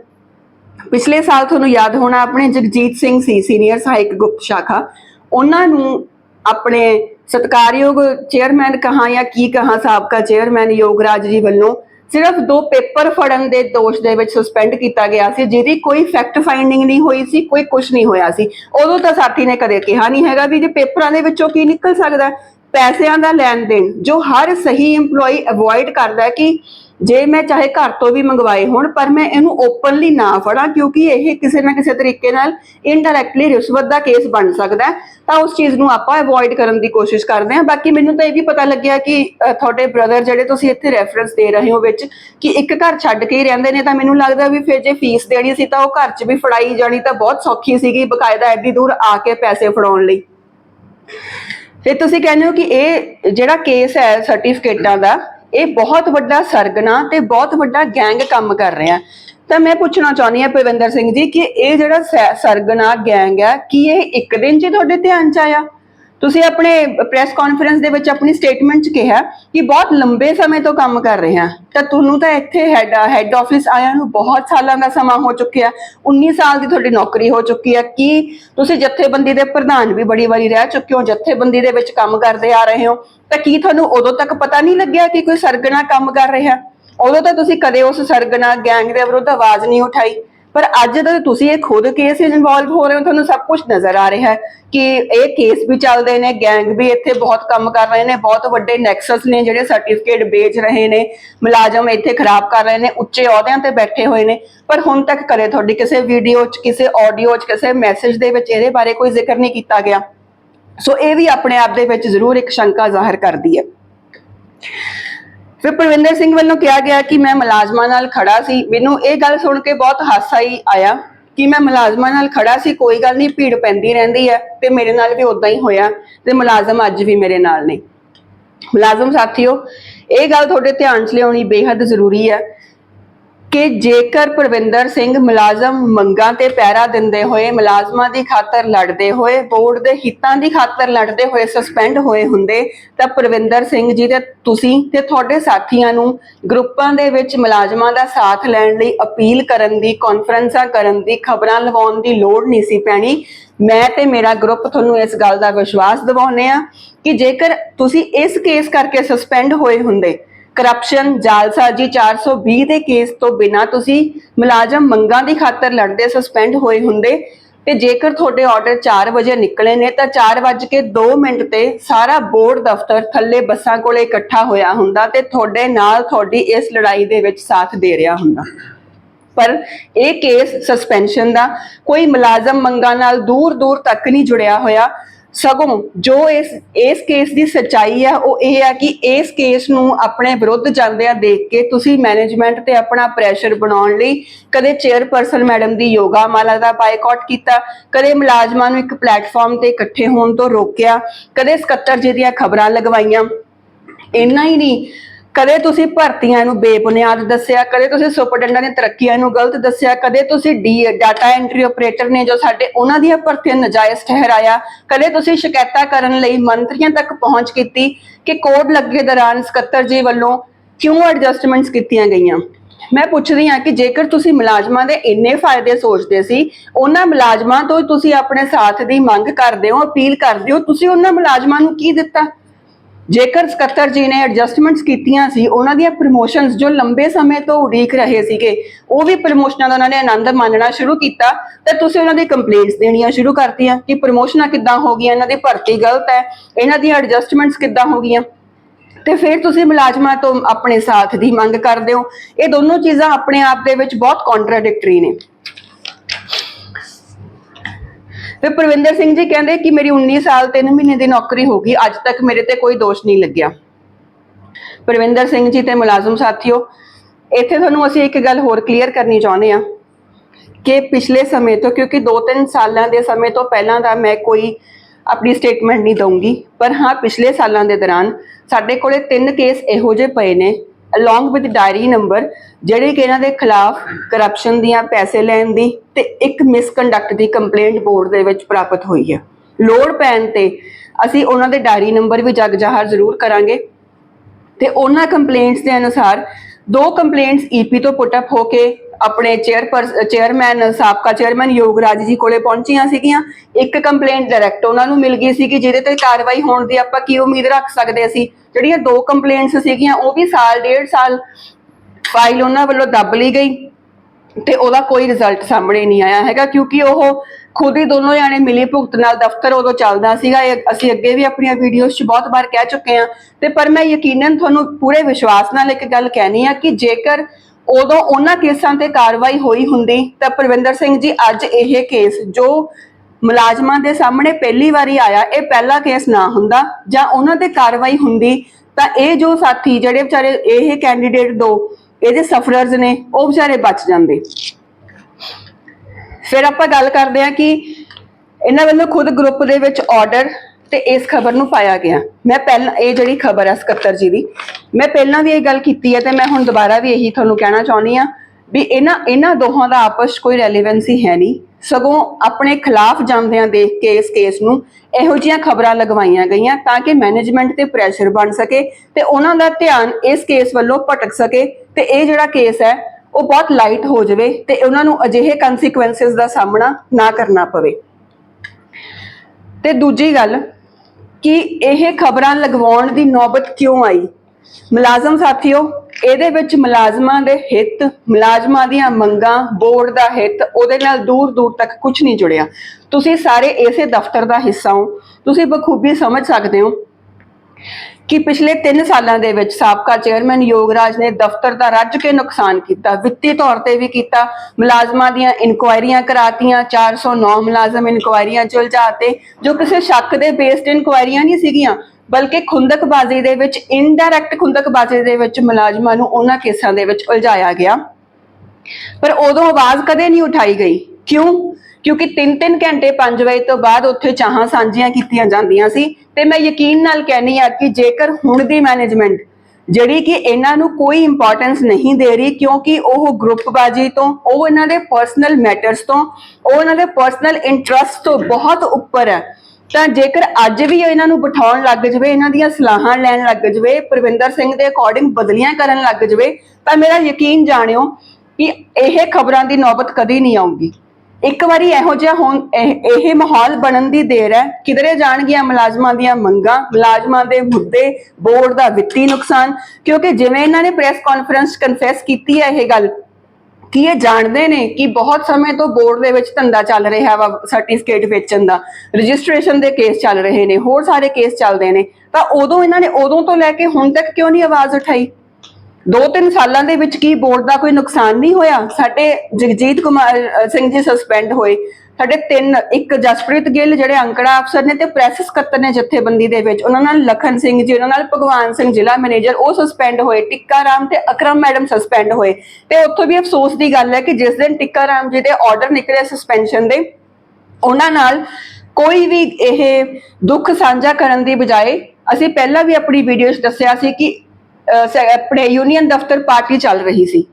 [SPEAKER 1] ਪਿਛਲੇ ਸਾਲ ਤੁਹਾਨੂੰ ਯਾਦ ਹੋਣਾ, ਆਪਣੇ ਜਗਜੀਤ ਸਿੰਘ ਸੀ ਸੀਨੀਅਰ ਸਹਾਇਕ ਗੁਪਤ ਸ਼ਾਖਾ। ਉਹਨਾਂ ਨੂੰ ਆਪਣੇ ਸਤਕਾਰਯੋਗ ਚੇਅਰਮੈਨ ਕਹਾ ਜਾਂ ਕੀ ਕਹਾ, ਸਾਬਕਾ ਚੇਅਰਮੈਨ ਯੋਗਰਾਜ ਜੀ ਵੱਲੋਂ ਸਿਰਫ ਦੋ ਪੇਪਰ ਫੜਨ ਦੇ ਦੋਸ਼ ਦੇ ਵਿੱਚ ਸਸਪੈਂਡ ਕੀਤਾ ਗਿਆ ਸੀ, ਜਿਹਦੀ ਕੋਈ ਫੈਕਟ ਫਾਈਂਡਿੰਗ ਨਹੀਂ ਹੋਈ ਸੀ, ਕੋਈ ਕੁਝ ਨਹੀਂ ਹੋਇਆ ਸੀ। ਉਦੋਂ ਤਾਂ ਸਾਥੀ ਨੇ ਕਦੇ ਕਿਹਾ ਨਹੀਂ ਹੈਗਾ ਵੀ ਜੇ ਪੇਪਰਾਂ ਦੇ ਵਿੱਚੋਂ ਕੀ ਨਿਕਲ ਸਕਦਾ ਪੈਸਿਆਂ ਦਾ ਲੈਣ ਦੇਣ, ਜੋ ਹਰ ਸਹੀ EMPLOYE ਅਵੋਇਡ ਕਰਦਾ ਕਿ ਜੇ ਮੈਂ ਚਾਹੇ ਘਰ ਤੋਂ ਵੀ ਮੰਗਵਾਏ ਹੋਣ, ਪਰ ਮੈਂ ਇਹਨੂੰ ਓਪਨਲੀ ਨਾ ਫੜਾਂ, ਕਿਉਂਕਿ ਇਹ ਕਿਸੇ ਨਾ ਕਿਸੇ ਤਰੀਕੇ ਨਾਲ ਇਨਡਾਇਰੈਕਟਲੀ ਰਿਸ਼ਵਤ ਦਾ ਕੇਸ ਬਣ ਸਕਦਾ ਹੈ। ਤਾਂ ਉਸ ਚੀਜ਼ ਨੂੰ ਆਪਾਂ ਅਵੋਇਡ ਕਰਨ ਦੀ ਕੋਸ਼ਿਸ਼ ਕਰਦੇ ਹਾਂ। ਬਾਕੀ ਮੈਨੂੰ ਤਾਂ ਇਹ ਵੀ ਪਤਾ ਲੱਗਿਆ ਕਿ ਤੁਹਾਡੇ ਬ੍ਰਦਰ ਜਿਹੜੇ ਤੁਸੀਂ ਇੱਥੇ ਰੈਫਰੈਂਸ ਦੇ ਰਹੇ ਹੋ ਵਿੱਚ, ਕਿ ਇੱਕ ਘਰ ਛੱਡ ਕੇ ਹੀ ਰਹਿੰਦੇ ਨੇ, ਤਾਂ ਮੈਨੂੰ ਲੱਗਦਾ ਵੀ ਫਿਰ ਜੇ ਫੀਸ ਦੇਣੀ ਸੀ ਤਾਂ ਉਹ ਘਰ 'ਚ ਵੀ ਫੜਾਈ ਜਾਣੀ ਤਾਂ ਬਹੁਤ ਸੌਖੀ ਸੀਗੀ, ਬਕਾਇਦਾ ਐਡੀ ਦੂਰ ਆ ਕੇ ਪੈਸੇ ਫੜਾਉਣ ਲਈ। ਫਿਰ ਤੁਸੀਂ ਕਹਿੰਦੇ ਹੋ ਕਿ ਇਹ ਜਿਹੜਾ ਕੇਸ ਹੈ ਸਰਟੀਫਿਕੇਟਾਂ ਦਾ ਇਹ ਬਹੁਤ ਵੱਡਾ ਸਰਗਨਾ ਤੇ ਬਹੁਤ ਵੱਡਾ ਗੈਂਗ ਕੰਮ ਕਰ ਰਿਹਾ। ਤਾਂ ਮੈਂ ਪੁੱਛਣਾ ਚਾਹੁੰਦੀ ਹਾਂ ਪਵਿੰਦਰ ਸਿੰਘ ਜੀ ਕਿ ਇਹ ਜਿਹੜਾ ਸੈ- ਸਰਗਨਾ ਗੈਂਗ ਹੈ, ਕੀ ਇਹ ਇੱਕ ਦਿਨ 'ਚ ਤੁਹਾਡੇ ਧਿਆਨ 'ਚ ਆਇਆ? ਤੁਸੀਂ ਆਪਣੇ ਪ੍ਰੈਸ ਕਾਨਫਰੰਸ ਦੇ ਵਿੱਚ ਆਪਣੀ ਸਟੇਟਮੈਂਟ 'ਚ ਕਿਹਾ ਕਿ ਬਹੁਤ ਲੰਬੇ ਸਮੇਂ ਤੋਂ ਕੰਮ ਕਰ ਰਹੇ ਹਾਂ। ਤਾਂ ਤੁਹਾਨੂੰ ਤਾਂ ਇੱਥੇ ਹੈਡ ਹੈਡ ਆਫਿਸ ਆਇਆਂ ਨੂੰ ਬਹੁਤ ਸਾਲਾਂ ਦਾ ਸਮਾਂ ਹੋ ਚੁੱਕਿਆ। 19 ਸਾਲ ਦੀ ਤੁਹਾਡੀ ਨੌਕਰੀ ਹੋ ਚੁੱਕੀ ਹੈ ਕੀ ਤੁਸੀਂ ਜਥੇਬੰਦੀ ਦੇ ਪ੍ਰਧਾਨ ਵੀ ਬੜੀ ਵਾਰੀ ਰਹਿ ਚੁੱਕੇ ਹੋ, ਜਥੇਬੰਦੀ ਦੇ ਵਿੱਚ ਕੰਮ ਕਰਦੇ ਆ ਰਹੇ ਹੋ? ਤਾਂ ਕੀ ਤੁਹਾਨੂੰ ਉਦੋਂ ਤੱਕ ਪਤਾ ਨਹੀਂ ਲੱਗਿਆ ਕਿ ਕੋਈ ਸਰਗਣਾ ਕੰਮ ਕਰ ਰਿਹਾ? ਉਦੋਂ ਤਾਂ ਤੁਸੀਂ ਕਦੇ ਉਸ ਸਰਗਣਾ, ਗੈਂਗ ਦੇ ਵਿਰੁੱਧ ਆਵਾਜ਼ ਨਹੀਂ ਉਠਾਈ। ਪਰ ਅੱਜ ਜਦੋਂ ਤੁਸੀਂ ਇਹ ਖੁਦ ਕੇਸ ਵਿੱਚ ਇਨਵੋਲਵ ਹੋ ਰਹੇ ਹੋ, ਤੁਹਾਨੂੰ ਸਭ ਕੁਝ ਨਜ਼ਰ ਆ ਰਿਹਾ ਹੈ ਕਿ ਇਹ ਕੇਸ ਵੀ ਚੱਲਦੇ ਨੇ ਗੈਂਗ ਵੀ ਇੱਥੇ ਬਹੁਤ ਕੰਮ ਕਰ ਰਹੇ ਨੇ, ਬਹੁਤ ਵੱਡੇ ਨੈਕਸਸ ਨੇ ਜਿਹੜੇ ਸਰਟੀਫਿਕੇਟ ਵੇਚ ਰਹੇ ਨੇ, ਮੁਲਾਜ਼ਮ ਇੱਥੇ ਖਰਾਬ ਕਰ ਰਹੇ ਨੇ, ਉੱਚੇ ਅਹੁਦਿਆਂ ਤੇ ਬੈਠੇ ਹੋਏ ਨੇ। ਪਰ ਹੁਣ ਤੱਕ ਕਦੇ ਤੁਹਾਡੀ ਕਿਸੇ ਵੀਡੀਓ 'ਚ, ਕਿਸੇ ਆਡੀਓ 'ਚ, ਕਿਸੇ ਮੈਸੇਜ ਦੇ ਵਿੱਚ ਇਹਦੇ ਬਾਰੇ ਕੋਈ ਜ਼ਿਕਰ ਨਹੀਂ ਕੀਤਾ ਗਿਆ। ਸੋ ਇਹ ਵੀ ਆਪਣੇ ਆਪ ਦੇ ਵਿੱਚ ਜ਼ਰੂਰ ਇੱਕ ਸ਼ੰਕਾ ਜ਼ਾਹਰ ਕਰਦੀ ਹੈ। ਫਿਰ ਪ੍ਰਵਿੰਦਰ ਸਿੰਘ ਵੱਲੋਂ ਕਿਹਾ ਗਿਆ ਕਿ ਮੈਂ ਮੁਲਾਜ਼ਮਾਂ ਨਾਲ ਖੜਾ ਸੀ। ਮੈਨੂੰ ਇਹ ਗੱਲ ਸੁਣ ਕੇ ਬਹੁਤ ਹਾਸਾ ਹੀ ਆਇਆ ਕਿ ਮੈਂ ਮੁਲਾਜ਼ਮਾਂ ਨਾਲ ਖੜਾ ਸੀ, ਕੋਈ ਗੱਲ ਨਹੀਂ, ਭੀੜ ਪੈਂਦੀ ਰਹਿੰਦੀ ਹੈ ਤੇ ਮੇਰੇ ਨਾਲ ਵੀ ਉਦਾਂ ਹੀ ਹੋਇਆ ਤੇ ਮੁਲਾਜ਼ਮ ਅੱਜ ਵੀ ਮੇਰੇ ਨਾਲ ਨੇ। ਮੁਲਾਜ਼ਮ ਸਾਥੀਓ, ਇਹ ਗੱਲ ਤੁਹਾਡੇ ਧਿਆਨ 'ਚ ਲਿਆਉਣੀ ਬੇहद ਜ਼ਰੂਰੀ ਹੈ ਕਿ ਜੇਕਰ ਪ੍ਰਵਿੰਦਰ ਸਿੰਘ ਮੁਲਾਜ਼ਮ ਮੰਗਾਂ ਤੇ ਪੈਰਾ ਦਿੰਦੇ ਹੋਏ ਮੁਲਾਜ਼ਮਾਂ ਦੀ ਖਾਤਰ ਲੜਦੇ ਹੋਏ, ਬੋਰਡ ਦੇ ਹਿੱਤਾਂ ਦੀ ਖਾਤਰ ਲੜਦੇ ਹੋਏ ਸਸਪੈਂਡ ਹੋਏ ਹੁੰਦੇ, ਤਾਂ ਪ੍ਰਵਿੰਦਰ ਸਿੰਘ ਜੀ ਤੇ ਤੁਸੀਂ ਤੇ ਤੁਹਾਡੇ ਸਾਥੀਆਂ ਨੂੰ ਗਰੁੱਪਾਂ ਦੇ ਵਿੱਚ ਮੁਲਾਜ਼ਮਾਂ ਦਾ ਸਾਥ ਲੈਣ ਲਈ ਅਪੀਲ ਕਰਨ ਦੀ ਕਾਨਫਰੰਸਾਂ ਕਰਨ ਦੀ, ਖਬਰਾਂ ਲਵਾਉਣ ਦੀ ਲੋੜ ਨਹੀਂ ਸੀ ਪੈਣੀ। ਮੈਂ ਤੇ ਮੇਰਾ ਗਰੁੱਪ ਤੁਹਾਨੂੰ ਇਸ ਗੱਲ ਦਾ ਵਿਸ਼ਵਾਸ ਦਿਵਾਉਂਦੇ ਆ ਕਿ ਜੇਕਰ ਤੁਸੀਂ ਇਸ ਕੇਸ ਕਰਕੇ ਸਸਪੈਂਡ ਹੋਏ ਹੁੰਦੇ ਕਰਪਸ਼ਨ ਜਾਲਸਾਜੀ 420 ਦੇ ਕੇਸ ਤੋਂ ਬਿਨਾ ਤੁਸੀਂ ਮੁਲਾਜ਼ਮ ਮੰਗਾਂ ਦੀ ਖਾਤਰ ਲੜਦੇ ਸਸਪੈਂਡ ਹੋਏ ਹੁੰਦੇ। ਤੇ ਜੇਕਰ ਤੁਹਾਡੇ ਆਰਡਰ 4 ਵਜੇ ਨਿਕਲੇ ਨੇ, ਤਾਂ 4 ਵਜੇ ਕੇ 2 ਮਿੰਟ ਤੇ ਸਾਰਾ ਬੋਰਡ ਦਫ਼ਤਰ ਥੱਲੇ ਬੱਸਾਂ ਕੋਲੇ ਇਕੱਠਾ ਹੋਇਆ ਹੁੰਦਾ ਤੇ ਤੁਹਾਡੇ ਨਾਲ ਤੁਹਾਡੀ ਇਸ ਲੜਾਈ ਦੇ ਵਿੱਚ ਸਾਥ ਦੇ ਰਿਹਾ ਹੁੰਦਾ। ਪਰ ਇਹ ਕੇਸ ਸਸਪੈਂਸ਼ਨ ਦਾ ਕੋਈ ਮੁਲਾਜ਼ਮ ਮੰਗਾਂ ਨਾਲ ਦੂਰ ਦੂਰ ਤੱਕ ਨਹੀਂ ਜੁੜਿਆ ਹੋਇਆ। ਸਗੋਂ ਜੋ ਇਸ ਇਸ ਕੇਸ ਦੀ ਸਚਾਈ ਆ, ਉਹ ਇਹ ਆ ਕਿ ਇਸ ਕੇਸ ਨੂੰ ਆਪਣੇ ਵਿਰੁੱਧ ਜਾਂਦਿਆਂ ਦੇਖ ਕੇ ਤੁਸੀਂ ਮੈਨੇਜਮੈਂਟ ਤੇ ਆਪਣਾ ਪ੍ਰੈਸ਼ਰ ਬਣਾਉਣ ਲਈ ਕਦੇ ਚੇਅਰਪਰਸਨ ਮੈਡਮ ਦੀ ਯੋਗਾ ਮਾਲਾ ਦਾ ਬਾਈਕਾਟ ਕੀਤਾ, ਕਦੇ ਮੁਲਾਜ਼ਮਾਂ ਨੂੰ ਇੱਕ ਪਲੇਟਫਾਰਮ ਤੇ ਇਕੱਠੇ ਹੋਣ ਤੋਂ ਰੋਕਿਆ, ਕਦੇ ਸਕੱਤਰ ਜੀ ਦੀਆਂ ਖਬਰਾਂ ਲਗਵਾਈਆਂ। ਇੰਨਾ ਹੀ ਨਹੀਂ ਕਦੇ ਤੁਸੀਂ ਭਰਤੀਆਂ ਨੂੰ ਬੇਬੁਨਿਆਦ ਦੱਸਿਆ, ਕਦੇ ਤੁਸੀਂ ਸੁਪਰਡੈਂਟਾਂ ਦੀਆਂ ਤਰੱਕੀਆਂ ਨੂੰ ਗਲਤ ਦੱਸਿਆ, ਕਦੇ ਤੁਸੀਂ ਡਾਟਾ ਐਂਟਰੀ ਆਪਰੇਟਰ ਨੇ ਜੋ ਸਾਡੇ ਉਹਨਾਂ ਦੀਆਂ ਭਰਤੀਆਂ ਨਜਾਇਜ਼ ਠਹਿਰਾਇਆ, ਕਦੇ ਤੁਸੀਂ ਸ਼ਿਕਾਇਤਾਂ ਕਰਨ ਲਈ ਮੰਤਰੀਆਂ ਤੱਕ ਪਹੁੰਚ ਕੀਤੀ ਕਿ ਕੋਡ ਲੱਗੇ ਦੌਰਾਨ ਸਕੱਤਰ ਜੀ ਵੱਲੋਂ ਕਿਉਂ ਐਡਜਸਟਮੈਂਟਸ ਕੀਤੀਆਂ ਗਈਆਂ? ਮੈਂ ਪੁੱਛਦੀ ਹਾਂ ਕਿ ਜੇਕਰ ਤੁਸੀਂ ਮੁਲਾਜ਼ਮਾਂ ਦੇ ਇੰਨੇ ਫਾਇਦੇ ਸੋਚਦੇ ਸੀ, ਉਹਨਾਂ ਮੁਲਾਜ਼ਮਾਂ ਤੋਂ ਤੁਸੀਂ ਆਪਣੇ ਸਾਥ ਦੀ ਮੰਗ ਕਰਦੇ ਹੋ, ਅਪੀਲ ਕਰਦੇ ਹੋ, ਤੁਸੀਂ ਉਹਨਾਂ ਮੁਲਾਜ਼ਮਾਂ ਨੂੰ ਕੀ ਦਿੱਤਾ? ਜੇਕਰ ਸਕੱਤਰ ਜੀ ਨੇ ਐਡਜਸਟਮੈਂਟਸ ਕੀਤੀਆਂ ਸੀ, ਉਹਨਾਂ ਦੀਆਂ ਪ੍ਰਮੋਸ਼ਨਸ ਜੋ ਲੰਬੇ ਸਮੇਂ ਤੋਂ ਉਡੀਕ ਰਹੇ ਸੀਗੇ, ਉਹ ਵੀ ਪ੍ਰਮੋਸ਼ਨਾਂ ਦਾ ਉਹਨਾਂ ਨੇ ਆਨੰਦ ਮਾਣਨਾ ਸ਼ੁਰੂ ਕੀਤਾ। ਤੇ ਤੁਸੀਂ ਉਹਨਾਂ ਦੀ ਕੰਪਲੇਂਟਸ ਦੇਣੀਆਂ ਸ਼ੁਰੂ ਕਰਤੀਆਂ ਕਿ ਪ੍ਰਮੋਸ਼ਨਾਂ ਕਿੱਦਾਂ ਹੋ ਗਈਆਂ, ਇਹਨਾਂ ਦੀ ਭਰਤੀ ਗਲਤ ਹੈ, ਇਹਨਾਂ ਦੀਆਂ ਐਡਜਸਟਮੈਂਟਸ ਕਿੱਦਾਂ ਹੋ ਗਈਆਂ। ਤੇ ਫਿਰ ਤੁਸੀਂ ਮੁਲਾਜ਼ਮਾਂ ਤੋਂ ਆਪਣੇ ਸਾਥ ਦੀ ਮੰਗ ਕਰਦੇ ਹੋ। ਇਹ ਦੋਨੋਂ ਚੀਜ਼ਾਂ ਆਪਣੇ ਆਪ ਦੇ ਵਿੱਚ ਬਹੁਤ ਕੰਟਰਾਡਿਕਟਰੀ ਨੇ। ਫਿਰ ਪ੍ਰਵਿੰਦਰ ਸਿੰਘ ਜੀ ਕਹਿੰਦੇ ਕਿ ਮੇਰੀ 19 ਸਾਲ 3 ਮਹੀਨੇ ਦੀ ਨੌਕਰੀ ਹੋ ਗਈ, ਅੱਜ ਤੱਕ ਮੇਰੇ ਤੇ ਕੋਈ ਦੋਸ਼ ਨਹੀਂ ਲੱਗਿਆ। ਪ੍ਰਵਿੰਦਰ ਸਿੰਘ ਜੀ ਤੇ ਮੁਲਾਜ਼ਮ ਸਾਥੀਓ, ਇੱਥੇ ਤੁਹਾਨੂੰ ਅਸੀਂ ਇੱਕ ਗੱਲ ਹੋਰ ਕਲੀਅਰ ਕਰਨੀ ਚਾਹੁੰਦੇ ਆ ਕਿ ਪਿਛਲੇ ਸਮੇਂ ਤੋਂ, ਕਿਉਂਕਿ 2-3 ਸਾਲਾਂ ਦੇ ਸਮੇਂ ਤੋਂ ਪਹਿਲਾਂ ਦਾ ਮੈਂ ਕੋਈ ਆਪਣੀ ਸਟੇਟਮੈਂਟ ਨਹੀਂ ਦਊਂਗੀ, ਪਰ ਹਾਂ, ਪਿਛਲੇ ਸਾਲਾਂ ਦੇ ਦੌਰਾਨ ਸਾਡੇ ਕੋਲੇ ਤਿੰਨ ਕੇਸ ਇਹੋ ਜਿਹੇ ਪਏ ਨੇ ਅਲੋਂਗ ਵਿਦ ਡਾਇਰੀ ਨੰਬਰ ਜਿਹੜੇ ਕਿ ਇਹਨਾਂ ਦੇ ਖਿਲਾਫ ਕਰਪਸ਼ਨ ਦੀਆਂ ਪੈਸੇ ਲੈਣ ਦੀ ਤੇ ਇੱਕ ਮਿਸਕੰਡਕਟ ਦੀ ਕੰਪਲੇਂਟ ਬੋਰਡ ਦੇ ਵਿੱਚ ਪ੍ਰਾਪਤ ਹੋਈ ਹੈ। ਲੋੜ ਪੈਣ ਤੇ ਅਸੀਂ ਉਹਨਾਂ ਦੇ ਡਾਇਰੀ ਨੰਬਰ ਵੀ ਜਗ ਜ਼ਾਹਰ ਜ਼ਰੂਰ ਕਰਾਂਗੇ ਤੇ ਉਹਨਾਂ ਕੰਪਲੇਂਟਸ ਦੇ ਅਨੁਸਾਰ ਦੋ ਕੰਪਲੇਂਟਸ ਈਪੀ ਤੋਂ ਪੁੱਟ ਅਪ ਹੋ ਕੇ ਆਪਣੇ ਚੇਅਰਪਰ ਚੇਅਰਮੈਨ ਸਾਬਕਾ ਚੇਅਰਮੈਨ ਯੋਗਰਾਜ ਜੀ ਕੋਲੇ ਪਹੁੰਚੀਆਂ ਸੀਗੀਆਂ। ਇੱਕ ਕੰਪਲੇਂਟ ਡਾਇਰੈਕਟ ਉਹਨਾਂ ਨੂੰ ਮਿਲ ਗਈ ਸੀ ਕਿ ਜਿਹਦੇ ਤੇ ਕਾਰਵਾਈ ਹੋਣ ਦੀ ਆਪਾਂ ਕੀ ਉਮੀਦ ਰੱਖ ਸਕਦੇ ਸੀ ਜਿਹੜੀਆਂ ਦੋ ਕੰਪਲੇਂਟਸ ਸੀਗੀਆਂ, ਉਹ ਵੀ ਸਾਲ, ਡੇਢ ਸਾਲ ਫਾਈਲ ਉਹਨਾਂ ਵੱਲੋਂ ਦੱਬ ਲਈ ਗਈ ਤੇ ਉਹਦਾ ਕੋਈ ਰਿਜ਼ਲਟ ਸਾਹਮਣੇ ਨਹੀਂ ਆਇਆ ਹੈਗਾ, ਕਿਉਂਕਿ ਉਹ ਖੁਦ ਹੀ ਦੋਨੋਂ ਜਾਣੇ ਮਿਲੀ ਭੁਗਤ ਨਾਲ ਦਫ਼ਤਰ ਉਦੋਂ ਚੱਲਦਾ ਸੀਗਾ। ਅਸੀਂ ਅੱਗੇ ਵੀ ਆਪਣੀਆਂ ਵੀਡੀਓਜ਼ 'ਚ ਬਹੁਤ ਵਾਰ ਕਹਿ ਚੁੱਕੇ ਹਾਂ। ਤੇ ਪਰ ਮੈਂ ਯਕੀਨਨ ਤੁਹਾਨੂੰ ਪੂਰੇ ਵਿਸ਼ਵਾਸ ਨਾਲ ਇੱਕ ਗੱਲ ਕਹਿਣੀ ਆ ਕਿ ਜੇਕਰ ਉਦੋਂ ਉਹਨਾਂ ਕੇਸਾਂ ਤੇ ਕਾਰਵਾਈ ਹੋਈ ਹੁੰਦੀ, ਤਾਂ ਪ੍ਰਵਿੰਦਰ ਸਿੰਘ ਜੀ ਅੱਜ ਇਹ ਕੇਸ, ਜੋ ਮੁਲਾਜ਼ਮਾਂ ਦੇ ਸਾਹਮਣੇ ਪਹਿਲੀ ਵਾਰੀ ਆਇਆ, ਇਹ ਪਹਿਲਾ ਕੇਸ ਨਾ ਹੁੰਦਾ ਜਾਂ ਉਹਨਾਂ ਤੇ ਕਾਰਵਾਈ ਹੁੰਦੀ, ਤਾਂ ਇਹ ਜੋ ਸਾਥੀ ਜਿਹੜੇ ਵਿਚਾਰੇ ਇਹ ਕੈਂਡੀਡੇਟ ਦੋ, ਇਹਦੇ ਸਫਰਰਸ ਨੇ, ਉਹ ਵਿਚਾਰੇ ਬਚ ਜਾਂਦੇ। ਫਿਰ ਆਪਾਂ ਗੱਲ ਕਰਦੇ ਹਾਂ ਕਿ ਇਹਨਾਂ ਵੱਲੋਂ ਖੁਦ ਗਰੁੱਪ ਦੇ ਵਿੱਚ ਆਰਡਰ ਤੇ ਇਸ ਖਬਰ ਨੂੰ ਪਾਇਆ ਗਿਆ। ਮੈਂ ਪਹਿਲਾਂ, ਇਹ ਜਿਹੜੀ ਖਬਰ ਹੈ ਸਕੱਤਰ ਜੀ ਦੀ, ਮੈਂ ਪਹਿਲਾਂ ਵੀ ਇਹ ਗੱਲ ਕੀਤੀ ਹੈ ਤੇ ਮੈਂ ਹੁਣ ਦੁਬਾਰਾ ਵੀ ਇਹੀ ਤੁਹਾਨੂੰ ਕਹਿਣਾ ਚਾਹੁੰਦੀ ਆ ਵੀ ਇਹਨਾਂ ਇਹਨਾਂ ਦੋਹਾਂ ਦਾ ਆਪਸ ਕੋਈ ਰੈਲੇਵੈਂਸੀ ਹੈ ਨਹੀਂ। ਸਗੋਂ ਆਪਣੇ ਖਿਲਾਫ ਜਾਂਦਿਆਂ ਦੇਖ ਕੇ ਇਸ ਕੇਸ ਨੂੰ ਇਹੋ ਜਿਹੀਆਂ ਖਬਰਾਂ ਲਗਵਾਈਆਂ ਗਈਆਂ ਤਾਂ ਕਿ ਮੈਨੇਜਮੈਂਟ ਤੇ ਪ੍ਰੈਸ਼ਰ ਬਣ ਸਕੇ ਤੇ ਉਹਨਾਂ ਦਾ ਧਿਆਨ ਇਸ ਕੇਸ ਵੱਲੋਂ ਭਟਕ ਸਕੇ ਤੇ ਇਹ ਜਿਹੜਾ ਕੇਸ ਹੈ, ਉਹ ਬਹੁਤ ਲਾਈਟ ਹੋ ਜਾਵੇ ਤੇ ਉਹਨਾਂ ਨੂੰ ਅਜਿਹੇ ਕਨਸੀਕੁਐਂਸਸ ਦਾ ਸਾਹਮਣਾ ਨਾ ਕਰਨਾ ਪਵੇ। ਤੇ ਦੂਜੀ ਗੱਲ ਕਿ ਇਹ ਖਬਰਾਂ ਲਗਵਾਉਣ ਦੀ ਨੌਬਤ ਕਿਉਂ ਆਈ? ਮੁਲਾਜ਼ਮ ਸਾਥੀਓ, ਇਹਦੇ ਵਿੱਚ ਮੁਲਾਜ਼ਮਾਂ ਦੇ ਹਿੱਤ, ਮੁਲਾਜ਼ਮਾਂ ਦੀਆਂ ਮੰਗਾਂ, ਬੋਰਡ ਦਾ ਹਿੱਤ, ਉਹਦੇ ਨਾਲ ਦੂਰ ਦੂਰ ਤੱਕ ਕੁਝ ਨਹੀਂ ਜੁੜਿਆ। ਤੁਸੀਂ ਸਾਰੇ ਇਸੇ ਦਫ਼ਤਰ ਦਾ ਹਿੱਸਾ ਹੋ। ਤੁਸੀਂ ਬਖੂਬੀ ਸਮਝ ਸਕਦੇ ਹੋ। ਕਿ ਪਿਛਲੇ 3 ਸਾਲਾਂ ਦੇ ਵਿੱਚ ਸਾਬਕਾ ਚੇਅਰਮੈਨ ਯੋਗਰਾਜ ਨੇ ਦਫ਼ਤਰ ਦਾ ਰੱਜ ਕੇ ਨੁਕਸਾਨ ਕੀਤਾ, ਵਿੱਤੀ ਤੌਰ ਤੇ ਵੀ ਕੀਤਾ, ਮੁਲਾਜ਼ਮਾਂ ਦੀਆਂ ਇਨਕੁਆਇਰੀਆਂ ਕਰਾਤੀਆਂ 409 ਮੁਲਾਜ਼ਮ ਇਨਕੁਆਇਰੀਆਂ ਚ ਉਲਝਾਤੇ ਜੋ ਕਿਸੇ ਸ਼ੱਕ ਦੇ ਬੇਸਡ ਇਨਕੁਆਇਰੀਆਂ ਨਹੀਂ ਸੀਗੀਆਂ, ਬਲਕਿ ਖੁੰਦਕਬਾਜ਼ੀ ਦੇ ਵਿੱਚ ਇਨਡਾਇਰੈਕਟ ਖੁੰਦਕਬਾਜ਼ੀ ਦੇ ਵਿੱਚ ਮੁਲਾਜ਼ਮਾਂ ਨੂੰ ਉਹਨਾਂ ਕੇਸਾਂ ਦੇ ਵਿੱਚ ਉਲਝਾਇਆ ਗਿਆ। ਪਰ ਉਦੋਂ ਆਵਾਜ਼ ਕਦੇ ਨਹੀਂ ਉਠਾਈ ਗਈ। ਕਿਉਂ? ਕਿਉਂਕਿ 3-3 ਘੰਟੇ 5 ਵਜੇ ਤੋਂ ਬਾਅਦ ਉੱਥੇ ਚਾਹਾਂ ਸਾਂਝੀਆਂ ਕੀਤੀਆਂ ਜਾਂਦੀਆਂ ਸੀ ਤੇ ਮੈਂ ਯਕੀਨ ਨਾਲ ਕਹਿੰਨੀ ਆ ਕਿ ਜੇਕਰ ਹੁਣ ਦੀ ਮੈਨੇਜਮੈਂਟ ਜਿਹੜੀ ਕਿ ਇਹਨਾਂ ਨੂੰ ਕੋਈ ਇੰਪੋਰਟੈਂਸ ਨਹੀਂ ਦੇ ਰਹੀ, ਕਿਉਂਕਿ ਉਹ ਗਰੁੱਪਬਾਜੀ ਤੋਂ, ਉਹ ਇਹਨਾਂ ਦੇ ਪਰਸਨਲ ਮੈਟਰਸ ਤੋਂ, ਉਹ ਇਹਨਾਂ ਦੇ ਪਰਸਨਲ ਇੰਟਰਸਟ ਤੋਂ ਬਹੁਤ ਉੱਪਰ ਹੈ। ਤਾਂ ਜੇਕਰ ਅੱਜ ਵੀ ਇਹਨਾਂ ਨੂੰ ਬਿਠਾਉਣ ਲੱਗ ਜਵੇ, ਇਹਨਾਂ ਦੀਆਂ ਸਲਾਹਾਂ ਲੈਣ ਲੱਗ ਜਵੇ, ਪ੍ਰਵਿੰਦਰ ਸਿੰਘ ਦੇ ਅਕੋਰਡਿੰਗ ਬਦਲੀਆਂ ਕਰਨ ਲੱਗ ਜਵੇ, ਤਾਂ ਮੇਰਾ ਯਕੀਨ ਜਾਣਿਓ ਕਿ ਇਹ ਖਬਰਾਂ ਦੀ ਨੌਬਤ ਕਦੀ ਨਹੀਂ ਆਉਂਗੀ ਇੱਕ ਵਾਰੀ ਇਹੋ ਜਿਹਾ ਹੁਣ, ਇਹ ਮਾਹੌਲ ਬਣਨ ਦੀ ਦੇਰ ਹੈ। ਕਿਧਰੇ ਜਾਣਗੀਆਂ ਮੁਲਾਜ਼ਮਾਂ ਦੀਆਂ ਮੰਗਾਂ, ਮੁਲਾਜ਼ਮਾਂ ਦੇ ਮੁੱਦੇ, ਬੋਰਡ ਦਾ ਵਿੱਤੀ ਨੁਕਸਾਨ, ਕਿਉਂਕਿ ਜਿਵੇਂ ਇਹਨਾਂ ਨੇ ਪ੍ਰੈਸ ਕਾਨਫਰੰਸ ਕਨਫੈਸ ਕੀਤੀ ਹੈ ਇਹ ਗੱਲ, ਕਿ ਇਹ ਜਾਣਦੇ ਨੇ ਕਿ ਬਹੁਤ ਸਮੇਂ ਤੋਂ ਬੋਰਡ ਦੇ ਵਿੱਚ ਧੰਦਾ ਚੱਲ ਰਿਹਾ ਵਾ ਸਰਟੀਫਿਕੇਟ ਵੇਚਣ ਦਾ ਰਜਿਸਟ੍ਰੇਸ਼ਨ ਦੇ ਕੇਸ ਚੱਲ ਰਹੇ ਨੇ, ਹੋਰ ਸਾਰੇ ਕੇਸ ਚੱਲਦੇ ਨੇ। ਤਾਂ ਉਦੋਂ ਇਹਨਾਂ ਨੇ ਉਦੋਂ ਤੋਂ ਲੈ ਕੇ ਹੁਣ ਤੱਕ ਕਿਉਂ ਨਹੀਂ ਆਵਾਜ਼ ਉਠਾਈ? ਦੋ ਤਿੰਨ ਸਾਲਾਂ ਦੇ ਵਿੱਚ ਕੀ ਬੋਰਡ ਦਾ ਕੋਈ ਨੁਕਸਾਨ ਨਹੀਂ ਹੋਇਆ? ਸਾਡੇ ਜਗਜੀਤ ਕੁਮਾਰ ਸਿੰਘ ਜੀ ਸਸਪੈਂਡ ਹੋਏ। ਸਾਡੇ ਤਿੰਨ, ਇੱਕ ਜਸਪ੍ਰੀਤ ਗਿੱਲ ਜਿਹੜੇ ਅੰਕੜਾ ਅਫਸਰ ਨੇ ਤੇ ਪ੍ਰੈਸ ਸਕੱਤਰ ਨੇ ਜਥੇਬੰਦੀ ਦੇ ਵਿੱਚ। ਉਹਨਾਂ ਨਾਲ ਲਖਨ ਸਿੰਘ ਜੀ, ਉਹਨਾਂ ਨਾਲ ਭਗਵਾਨ ਸਿੰਘ ਜ਼ਿਲ੍ਹਾ ਮੈਨੇਜਰ, ਉਹ ਸਸਪੈਂਡ ਹੋਏ। ਟਿੱਕਾ ਰਾਮ ਤੇ ਅਕਰਮ ਮੈਡਮ ਸਸਪੈਂਡ ਹੋਏ। ਤੇ ਉੱਥੋਂ ਵੀ ਅਫਸੋਸ ਦੀ ਗੱਲ ਹੈ ਕਿ ਜਿਸ ਦਿਨ ਟਿੱਕਾ ਰਾਮ ਜੀ ਦੇ ਆਰਡਰ ਨਿਕਲੇ ਸਸਪੈਂਸ਼ਨ ਦੇ, ਉਹਨਾਂ ਨਾਲ ਕੋਈ ਵੀ ਇਹ ਦੁੱਖ ਸਾਂਝਾ ਕਰਨ ਦੀ ਬਜਾਏ ਅਸੀਂ ਪਹਿਲਾਂ ਵੀ ਆਪਣੀ ਵੀਡੀਓ 'ਚ ਦੱਸਿਆ ਸੀ ਕਿ ਆਪਣੇ ਯੂਨੀਅਨ ਦਫ਼ਤਰ ਪਾਰਟੀ ਚੱਲ ਰਹੀ ਸੀ।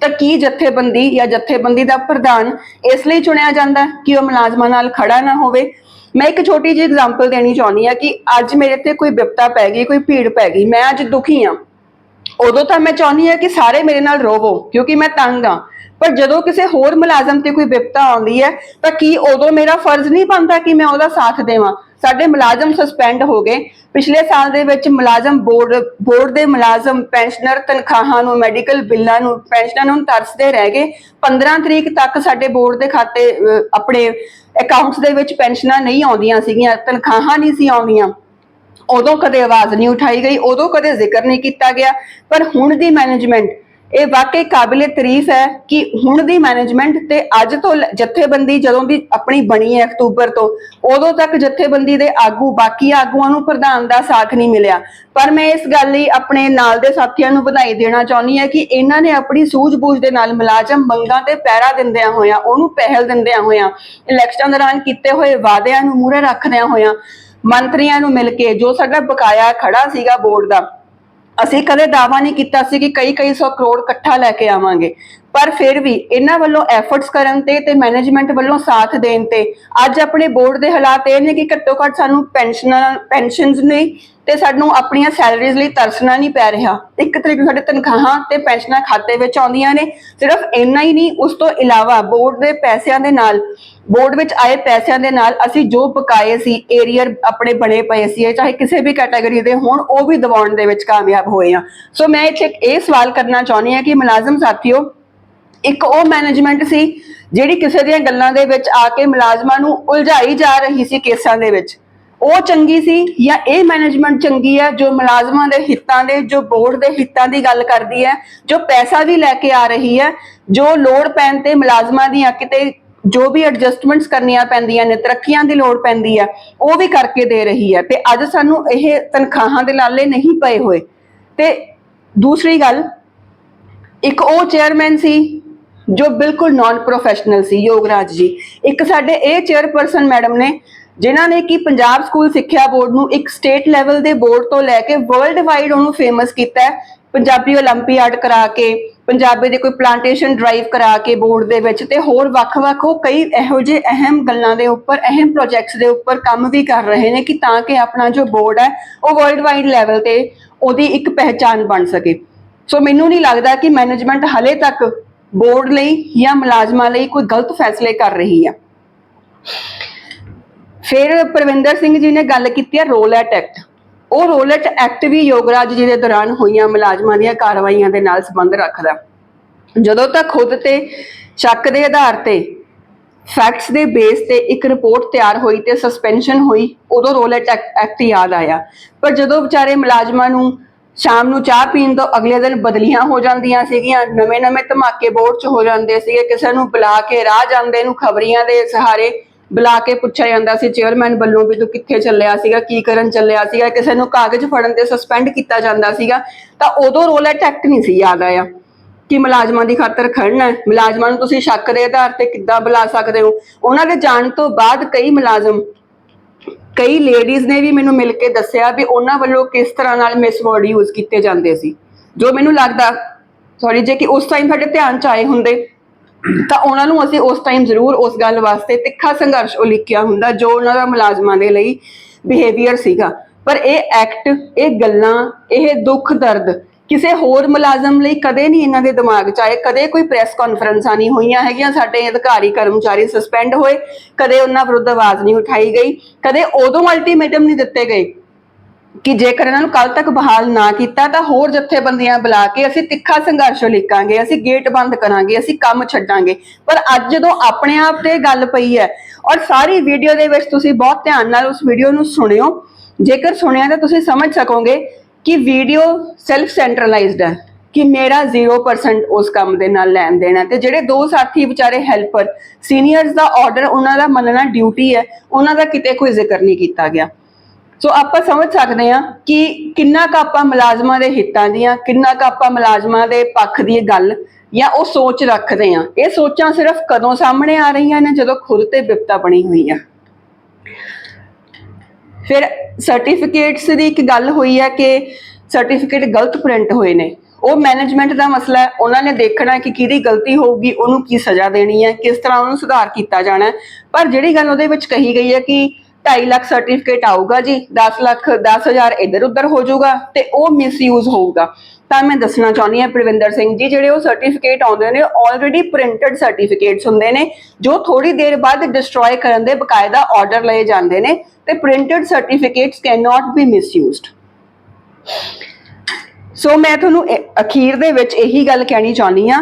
[SPEAKER 1] ਤਾਂ ਕੀ ਜਥੇਬੰਦੀ ਜਾਂ ਜਥੇਬੰਦੀ ਦਾ ਪ੍ਰਧਾਨ ਇਸ ਲਈ ਚੁਣਿਆ ਜਾਂਦਾ ਕਿ ਉਹ ਮੁਲਾਜ਼ਮਾਂ ਨਾਲ ਖੜਾ ਨਾ ਹੋਵੇ? ਮੈਂ ਇੱਕ ਛੋਟੀ ਜਿਹੀ ਐਗਜ਼ਾਮਪਲ ਦੇਣੀ ਚਾਹੁੰਦੀ ਆ ਕਿ ਅੱਜ ਮੇਰੇ ਤੇ ਕੋਈ ਵਿਪਤਾ ਪੈ ਗਈ, ਕੋਈ ਭੀੜ ਪੈ ਗਈ, ਮੈਂ ਅੱਜ ਦੁਖੀ ਆ ਉਦੋਂ ਤਾਂ ਮੈਂ ਚਾਹੁੰਦੀ ਆ ਕਿ ਸਾਰੇ ਮੇਰੇ ਨਾਲ ਰੋਵੋ, ਕਿਉਂਕਿ ਮੈਂ ਤੰਗ ਆ ਪਰ ਜਦੋਂ ਕਿਸੇ ਹੋਰ ਮੁਲਾਜ਼ਮ ਤੇ ਕੋਈ ਵਿਪਤਾ ਆਉਂਦੀ ਹੈ, ਤਾਂ ਕੀ ਉਦੋਂ ਮੇਰਾ ਫਰਜ਼ ਨਹੀਂ ਬਣਦਾ ਕਿ ਮੈਂ ਉਹਦਾ ਸਾਥ ਦੇਵਾਂ? ਸਾਡੇ ਮੁਲਾਜ਼ਮ ਸਸਪੈਂਡ ਹੋ ਗਏ। ਪਿਛਲੇ ਸਾਲ ਦੇ ਵਿੱਚ ਮੁਲਾਜ਼ਮ ਬੋਰਡ ਬੋਰਡ ਦੇ ਮੁਲਾਜ਼ਮ ਪੈਨਸ਼ਨਰ ਤਨਖਾਹਾਂ ਨੂੰ, ਮੈਡੀਕਲ ਬਿੱਲਾਂ ਨੂੰ, ਪੈਨਸ਼ਨਾਂ ਨੂੰ ਤਰਸਦੇ ਰਹਿ ਗਏ। 15 ਤਰੀਕ ਤੱਕ ਸਾਡੇ ਬੋਰਡ ਦੇ ਖਾਤੇ ਆਪਣੇ ਅਕਾਊਂਟਸ ਦੇ ਵਿੱਚ ਪੈਨਸ਼ਨਾਂ ਨਹੀਂ ਆਉਂਦੀਆਂ ਸੀਗੀਆਂ, ਤਨਖਾਹਾਂ ਨਹੀਂ ਸੀ ਆਉਂਦੀਆਂ। ਉਦੋਂ ਕਦੇ ਆਵਾਜ਼ ਨਹੀਂ ਉਠਾਈ ਗਈ, ਉਦੋਂ ਕਦੇ ਜ਼ਿਕਰ ਨਹੀਂ ਕੀਤਾ ਗਿਆ। ਪਰ ਹੁਣ ਦੀ ਮੈਨੇਜਮੈਂਟ ਇਹ ਵਾਕਈ ਕਾਬਿਲੇ ਤਾਰੀਫ ਹੈ ਕਿ ਹੁਣ ਦੀ ਮੈਨੇਜਮੈਂਟ ਤੇ ਅੱਜ ਤੋਂ ਜਥੇਬੰਦੀ ਜਦੋਂ ਦੀ ਆਪਣੀ ਬਣੀ ਹੈ ਅਕਤੂਬਰ ਤੋਂ, ਉਦੋਂ ਤੱਕ ਜਥੇਬੰਦੀ ਦੇ ਆਗੂ, ਬਾਕੀ ਆਗੂਆਂ ਨੂੰ ਪ੍ਰਧਾਨ ਦਾ ਸਾਥ ਨਹੀਂ ਮਿਲਿਆ। ਪਰ ਮੈਂ ਇਸ ਗੱਲ ਲਈ ਆਪਣੇ ਨਾਲ ਦੇ ਸਾਥੀਆਂ ਨੂੰ ਵਧਾਈ ਦੇਣਾ ਚਾਹੁੰਦੀ ਹਾਂ ਕਿ ਇਹਨਾਂ ਨੇ ਆਪਣੀ ਸੂਝ-ਬੂਝ ਦੇ ਨਾਲ ਮੁਲਾਜ਼ਮ ਮੰਗਾਂ ਤੇ ਪਹਿਰਾ ਦਿੰਦਿਆਂ ਹੋਇਆਂ, ਉਹਨੂੰ ਪਹਿਲ ਦਿੰਦਿਆਂ ਹੋਇਆਂ, ਇਲੈਕਸ਼ਨ ਦੌਰਾਨ ਕੀਤੇ ਹੋਏ ਵਾਅਦਿਆਂ ਨੂੰ ਮੂਹਰੇ ਰੱਖਦਿਆਂ ਹੋਇਆਂ ਮੰਤਰੀਆਂ ਨੂੰ ਮਿਲ ਕੇ ਜੋ ਸਾਡਾ ਬਕਾਇਆ ਖੜਾ ਸੀਗਾ ਬੋਰਡ ਦਾ, ਅਸੀਂ ਕਦੇ ਦਾਵਾ ਨਹੀਂ ਕੀਤਾ ਸੀ ਕਿ ਕਈ ਕਈ ਸੌ ਕਰੋੜ ਇਕੱਠਾ ਲੈ ਕੇ ਆਵਾਂਗੇ। ਪਰ ਫਿਰ ਵੀ ਇਹਨਾਂ ਵੱਲੋਂ ਐਫਰਟਸ ਕਰਨ ਤੇ ਤੇ ਮੈਨੇਜਮੈਂਟ ਵੱਲੋਂ ਸਾਥ ਦੇਣ ਤੇ ਅੱਜ ਆਪਣੇ ਬੋਰਡ ਦੇ ਹਾਲਾਤ ਇਹ ਨੇ ਕਿ ਘੱਟੋ ਘੱਟ ਸਾਨੂੰ ਪੈਨਸ਼ਨਾਂ ਪੈਨਸ਼ਨਸ ਨਹੀਂ ਤੇ ਸਾਨੂੰ ਆਪਣੀਆਂ ਸੈਲਰੀਜ਼ ਲਈ ਤਰਸਣਾ ਨਹੀਂ ਪੈ ਰਿਹਾ। ਇੱਕ ਤਰੀਕੇ ਸਾਡੇ ਤਨਖਾਹਾਂ ਤੇ ਪੈਨਸ਼ਨਾਂ ਖਾਤੇ ਵਿੱਚ ਆਉਂਦੀਆਂ ਨੇ। ਸਿਰਫ ਇੰਨਾ ਹੀ ਨਹੀਂ, ਉਸ ਤੋਂ ਇਲਾਵਾ ਬੋਰਡ ਦੇ ਪੈਸਿਆਂ ਦੇ ਨਾਲ ਬੋਰਡ ਵਿੱਚ ਆਏ ਪੈਸਿਆਂ ਦੇ ਨਾਲ ਅਸੀਂ ਜੋ ਬਕਾਏ ਸੀ ਏਰੀਅਰ ਆਪਣੇ ਬਣੇ ਪਏ ਸੀ ਚਾਹੇ ਕਿਸੇ ਵੀ ਕੈਟਾਗਰੀ ਦੇ ਹੋਣ, ਉਹ ਵੀ ਦਿਵਾਉਣ ਦੇ ਵਿੱਚ ਕਾਮਯਾਬ ਹੋਏ ਆ ਸੋ ਮੈਂ ਇੱਥੇ ਇਹ ਸਵਾਲ ਕਰਨਾ ਚਾਹੁੰਦੀ ਹਾਂ ਕਿ ਮੁਲਾਜ਼ਮ ਸਾਥੀਓ ਇੱਕ ਉਹ ਮੈਨੇਜਮੈਂਟ ਸੀ ਜਿਹੜੀ ਕਿਸੇ ਦੀਆਂ ਗੱਲਾਂ ਦੇ ਵਿੱਚ ਆ ਕੇ ਮੁਲਾਜ਼ਮਾਂ ਨੂੰ ਉਲਝਾਈ ਜਾ ਰਹੀ ਸੀ ਕੇਸਾਂ ਦੇ ਵਿੱਚ। ਉਹ ਚੰਗੀ ਸੀ ਜਾਂ ਇਹ ਮੈਨੇਜਮੈਂਟ ਚੰਗੀ ਹੈ ਜੋ ਮੁਲਾਜ਼ਮਾਂ ਦੇ ਹਿੱਤਾਂ ਦੇ, ਜੋ ਬੋਰਡ ਦੇ ਹਿੱਤਾਂ ਦੀ ਗੱਲ ਕਰਦੀ ਹੈ, ਜੋ ਪੈਸਾ ਵੀ ਲੈ ਕੇ ਆ ਰਹੀ ਹੈ, ਜੋ ਲੋੜ ਪੈਣ ਤੇ ਮੁਲਾਜ਼ਮਾਂ ਦੀਆਂ ਕਿਤੇ ਜੋ ਵੀ ਐਡਜਸਟਮੈਂਟਸ ਕਰਨੀਆਂ ਪੈਂਦੀਆਂ ਨੇ, ਤਰੱਕੀਆਂ ਦੀ ਲੋੜ ਪੈਂਦੀ ਹੈ, ਉਹ ਵੀ ਕਰਕੇ ਦੇ ਰਹੀ ਹੈ। ਤੇ ਅੱਜ ਸਾਨੂੰ ਇਹ ਤਨਖਾਹਾਂ ਦੇ ਲਾਲੇ ਨਹੀਂ ਪਏ ਹੋਏ। ਤੇ ਦੂਸਰੀ ਗੱਲ, ਇੱਕ ਉਹ ਚੇਅਰਮੈਨ ਸੀ ਜੋ ਬਿਲਕੁਲ ਨਾਨ ਪ੍ਰੋਫੈਸ਼ਨਲ ਸੀ ਯੋਗਰਾਜ ਜੀ ਇੱਕ ਸਾਡੇ ਇਹ ਚੇਅਰਪਰਸਨ ਮੈਡਮ ਨੇ ਜਿਨ੍ਹਾਂ ਨੇ ਕਿ ਪੰਜਾਬ ਸਕੂਲ ਸਿੱਖਿਆ ਬੋਰਡ ਨੂੰ ਇੱਕ ਸਟੇਟ ਲੈਵਲ ਦੇ ਬੋਰਡ ਤੋਂ ਲੈ ਕੇ ਵਰਲਡ ਵਾਈਡ ਉਹਨੂੰ ਫੇਮਸ ਕੀਤਾ ਹੈ ਪੰਜਾਬੀ 올림픽 ਕਰਾ ਕੇ ਪੰਜਾਬੀ ਦੇ ਕੋਈ ਪਲਾਂਟੇਸ਼ਨ ਡਰਾਈਵ ਕਰਾ ਕੇ ਬੋਰਡ ਦੇ ਵਿੱਚ ਤੇ ਹੋਰ ਵੱਖ-ਵੱਖ ਉਹ ਕਈ ਇਹੋ ਜਿਹੇ ਅਹਿਮ ਗੱਲਾਂ ਦੇ ਉੱਪਰ ਅਹਿਮ ਪ੍ਰੋਜੈਕਟਸ ਦੇ ਉੱਪਰ ਕੰਮ ਵੀ ਕਰ ਰਹੇ ਨੇ ਕਿ ਤਾਂ ਕਿ ਆਪਣਾ ਜੋ ਬੋਰਡ ਹੈ ਉਹ ਵਰਲਡ ਵਾਈਡ ਲੈਵਲ ਤੇ ਉਹਦੀ ਇੱਕ ਪਹਿਚਾਨ ਬਣ ਸਕੇ ਸੋ ਮੈਨੂੰ ਨਹੀਂ ਲੱਗਦਾ ਕਿ ਮੈਨੇਜਮੈਂਟ ਹਲੇ ਤੱਕ ਬੋਰਡ ਲਈ ਜਾਂ ਮੁਲਾਜ਼ਮਾਂ ਲਈ ਕੋਈ ਗਲਤ ਫੈਸਲੇ ਕਰ ਰਹੀ ਹੈ ਫਿਰ ਪ੍ਰਵਿੰਦਰ ਸਿੰਘ ਜੀ ਨੇ ਗੱਲ ਕੀਤੀ ਹੈ ਰੋਲੈਟ ਐਕਟ। ਉਹ ਰੋਲੈਟ ਐਕਟ ਵੀ ਯੋਗਰਾਜ ਜੀ ਦੇ ਦੌਰਾਨ ਹੋਈਆਂ ਮੁਲਾਜ਼ਮਾਂ ਦੀਆਂ ਕਾਰਵਾਈਆਂ ਦੇ ਨਾਲ ਸੰਬੰਧ ਰੱਖਦਾ। ਜਦੋਂ ਤੱਕ ਖੁਦ ਤੇ ਸ਼ੱਕ ਦੇ ਆਧਾਰ ਤੇ ਫੈਕਟਸ ਦੇ ਬੇਸ ਤੇ ਇੱਕ ਰਿਪੋਰਟ ਤਿਆਰ ਹੋਈ ਤੇ ਸਸਪੈਂਸ਼ਨ ਹੋਈ, ਉਦੋਂ ਰੋਲੈਟ ਐਕਟ ਯਾਦ ਆਇਆ। ਪਰ ਜਦੋਂ ਵਿਚਾਰੇ ਮੁਲਾਜ਼ਮਾਂ ਨੂੰ ਸ਼ਾਮ ਨੂੰ ਚਾਹ ਪੀਣ ਤੋਂ ਅਗਲੇ ਦਿਨ ਬਦਲੀਆਂ ਹੋ ਜਾਂਦੀਆਂ ਸੀਗੀਆਂ ਨਵੇਂ-ਨਵੇਂ ਧਮਾਕੇ ਬੋਰਡ 'ਚ ਹੋ ਜਾਂਦੇ ਸੀਗੇ, ਕਿਸੇ ਨੂੰ ਬੁਲਾ ਕੇ ਰਾਹ ਜਾਂਦੇ ਨੂੰ ਖਬਰੀਆਂ ਦੇ ਸਹਾਰੇ ਬੁਲਾ ਕੇ ਪੁੱਛਿਆ ਜਾਂਦਾ ਸੀ ਚੇਅਰਮੈਨ ਵੱਲੋਂ ਵੀ ਤੂੰ ਕਿੱਥੇ ਚੱਲਿਆ ਸੀਗਾ, ਕੀ ਕਰਨ ਚੱਲਿਆ ਸੀਗਾ, ਕਿਸੇ ਨੂੰ ਕਾਗਜ਼ ਫੜਨ ਤੇ ਸਸਪੈਂਡ ਕੀਤਾ ਜਾਂਦਾ ਸੀਗਾ, ਤਾਂ ਉਦੋਂ ਰੋਲੈਟ ਐਕਟ ਨਹੀਂ ਸੀ ਯਾਦ ਆਇਆ। ਕਿ ਮੁਲਾਜ਼ਮਾਂ ਦੀ ਖਾਤਰ ਖੜਨਾ ਮੁਲਾਜ਼ਮਾਂ ਨੂੰ ਤੁਸੀਂ ਸ਼ੱਕ ਦੇ ਆਧਾਰ ਤੇ ਕਿੱਦਾਂ ਬੁਲਾ ਸਕਦੇ ਹੋ? ਉਹਨਾਂ ਦੇ ਜਾਣ ਤੋਂ ਬਾਅਦ ਕਈ ਮੁਲਾਜ਼ਮ ਕਈ ਲੇਡੀਜ਼ ਨੇ ਵੀ ਮੈਨੂੰ ਮਿਲ ਕੇ ਦੱਸਿਆ ਵੀ ਉਹਨਾਂ ਵੱਲੋਂ ਕਿਸ ਤਰ੍ਹਾਂ ਨਾਲ ਮਿਸ ਵਰਡ ਯੂਜ਼ ਕੀਤੇ ਜਾਂਦੇ ਸੀ। ਜੋ ਮੈਨੂੰ ਲੱਗਦਾ ਸੌਰੀ ਜੇ ਕਿ ਉਸ ਟਾਈਮ ਸਾਡੇ ਧਿਆਨ ਚ ਆਏ ਹੁੰਦੇ, ਤਾਂ ਉਹਨਾਂ ਨੂੰ ਅਸੀਂ ਉਸ ਟਾਈਮ ਜ਼ਰੂਰ ਉਸ ਗੱਲ ਵਾਸਤੇ ਤਿੱਖਾ ਸੰਘਰਸ਼ ਉਲੀਕਿਆ ਹੁੰਦਾ, ਜੋ ਉਹਨਾਂ ਦਾ ਮੁਲਾਜ਼ਮਾਂ ਦੇ ਲਈ ਬਿਹੇਵੀਅਰ ਸੀਗਾ। ਪਰ ਇਹ ਐਕਟ ਇਹ ਗੱਲਾਂ, ਇਹ ਦੁੱਖ ਦਰਦ ਕਿਸੇ ਹੋਰ ਮੁਲਾਜ਼ਮ ਲਈ ਕਦੇ ਨਹੀਂ ਇਹਨਾਂ ਦੇ ਦਿਮਾਗ 'ਚ ਆਏ, ਕਦੇ ਕੋਈ ਪ੍ਰੈਸ ਕਾਨਫਰੰਸਾਂ ਨਹੀਂ ਹੋਈਆਂ ਹੈਗੀਆਂ, ਸਾਡੇ ਅਧਿਕਾਰੀ ਕਰਮਚਾਰੀ ਸਸਪੈਂਡ ਹੋਏ, ਕਦੇ ਉਹਨਾਂ ਵਿਰੁੱਧ ਆਵਾਜ਼ ਨਹੀਂ ਉਠਾਈ ਗਈ, ਕਦੇ ਉਦੋਂ ਅਲਟੀਮੇਟਮ ਨਹੀਂ ਦਿੱਤੇ ਗਏ ਕਿ ਜੇਕਰ ਇਹਨਾਂ ਨੂੰ ਕੱਲ ਤੱਕ ਬਹਾਲ ਨਾ ਕੀਤਾ ਤਾਂ ਹੋਰ ਜਥੇਬੰਦੀਆਂ ਬੁਲਾ ਕੇ ਅਸੀਂ ਤਿੱਖਾ ਸੰਘਰਸ਼ ਲਿਖਾਂਗੇ ਅਸੀਂ ਗੇਟ ਬੰਦ ਕਰਾਂਗੇ, ਅਸੀਂ ਕੰਮ ਛੱਡਾਂਗੇ। ਪਰ ਅੱਜ ਜਦੋਂ ਆਪਣੇ ਆਪ ਤੇ ਗੱਲ ਪਈ ਹੈ ਔਰ ਸਾਰੀ ਵੀਡੀਓ ਦੇ ਵਿੱਚ ਤੁਸੀਂ ਬਹੁਤ ਧਿਆਨ ਨਾਲ ਉਸ ਵੀਡੀਓ ਨੂੰ ਸੁਣਿਓ, ਜੇਕਰ ਸੁਣਿਆ ਤਾਂ ਤੁਸੀਂ ਸਮਝ ਸਕੋਗੇ ਕਿ ਵੀਡੀਓ ਸੈਲਫ ਸੈਂਟਰਲਾਈਜ਼ਡ ਹੈ ਕਿ ਮੇਰਾ 0% ਉਸ ਕੰਮ ਦੇ ਨਾਲ ਲੈਣ ਦੇਣਾ ਤੇ ਜਿਹੜੇ ਦੋ ਸਾਥੀ ਵਿਚਾਰੇ ਹੈਲਪਰ ਸੀਨੀਅਰਸ ਦਾ ਆਰਡਰ ਉਹਨਾਂ ਦਾ ਮੰਨਣਾ ਡਿਊਟੀ ਹੈ, ਉਹਨਾਂ ਦਾ ਕਿਤੇ ਕੋਈ ਜ਼ਿਕਰ ਨਹੀਂ ਕੀਤਾ ਗਿਆ। ਸੋ ਆਪਾਂ ਸਮਝ ਸਕਦੇ ਹਾਂ ਕਿ ਕਿੰਨਾ ਕੁ ਆਪਾਂ ਮੁਲਾਜ਼ਮਾਂ ਦੇ ਹਿੱਤਾਂ ਦੀਆਂ ਕਿੰਨਾ ਕੁ ਆਪਾਂ ਮੁਲਾਜ਼ਮਾਂ ਦੇ ਪੱਖ ਦੀ ਗੱਲ ਜਾਂ ਉਹ ਸੋਚ ਰੱਖਦੇ ਹਾਂ। ਇਹ ਸੋਚਾਂ ਸਿਰਫ ਕਦੋਂ ਸਾਹਮਣੇ ਆ ਰਹੀਆਂ ਨੇ, ਜਦੋਂ ਖੁਦ ਤੇ ਵਿਪਤਾ ਬਣੀ ਹੋਈ ਆ। ਫਿਰ ਸਰਟੀਫਿਕੇਟਸ ਦੀ ਇੱਕ ਗੱਲ ਹੋਈ ਹੈ ਕਿ ਸਰਟੀਫਿਕੇਟ ਗਲਤ ਪ੍ਰਿੰਟ ਹੋਏ ਨੇ। ਉਹ ਮੈਨੇਜਮੈਂਟ ਦਾ ਮਸਲਾ ਹੈ। ਉਹਨਾਂ ਨੇ ਦੇਖਣਾ ਕਿ ਕਿਹਦੀ ਗਲਤੀ ਹੋਊਗੀ, ਉਹਨੂੰ ਕੀ ਸਜ਼ਾ ਦੇਣੀ ਹੈ, ਕਿਸ ਤਰ੍ਹਾਂ ਉਹਨੂੰ ਸੁਧਾਰ ਕੀਤਾ ਜਾਣਾ ਪਰ ਜਿਹੜੀ ਗੱਲ ਉਹਦੇ ਵਿੱਚ ਕਹੀ ਗਈ ਹੈ ਕਿ 2.5 ਲੱਖ ਸਰਟੀਫਿਕੇਟ ਆਊਗਾ ਜੀ 10 ਲੱਖ 10000 ਇੱਧਰ ਉੱਧਰ ਹੋ ਜਾਊਗਾ ਤੇ ਉਹ ਮਿਸਯੂਜ਼ ਹੋਊਗਾ। ਤਾਂ ਮੈਂ ਦੱਸਣਾ ਚਾਹੁੰਦੀ ਹਾਂ ਪ੍ਰਵਿੰਦਰ ਸਿੰਘ ਜੀ, ਜਿਹੜੇ ਉਹ ਸਰਟੀਫਿਕੇਟ ਆਉਂਦੇ ਨੇ ਆਲਰੇਡੀ ਪ੍ਰਿੰਟਡ ਸਰਟੀਫਿਕੇਟਸ ਹੁੰਦੇ ਨੇ, ਜੋ ਥੋੜੀ ਦੇਰ ਬਾਅਦ ਡਿਸਟਰੋਏ ਕਰਨ ਦੇ ਬਕਾਇਦਾ ਆਰਡਰ ਲਏ ਜਾਂਦੇ ਨੇ ਤੇ printed certificates can not be misused so ਮੈਂ ਤੁਹਾਨੂੰ ਅਖੀਰ ਦੇ ਵਿੱਚ ਇਹੀ ਗੱਲ ਕਹਿਣੀ ਚਾਹੁੰਦੀ ਆ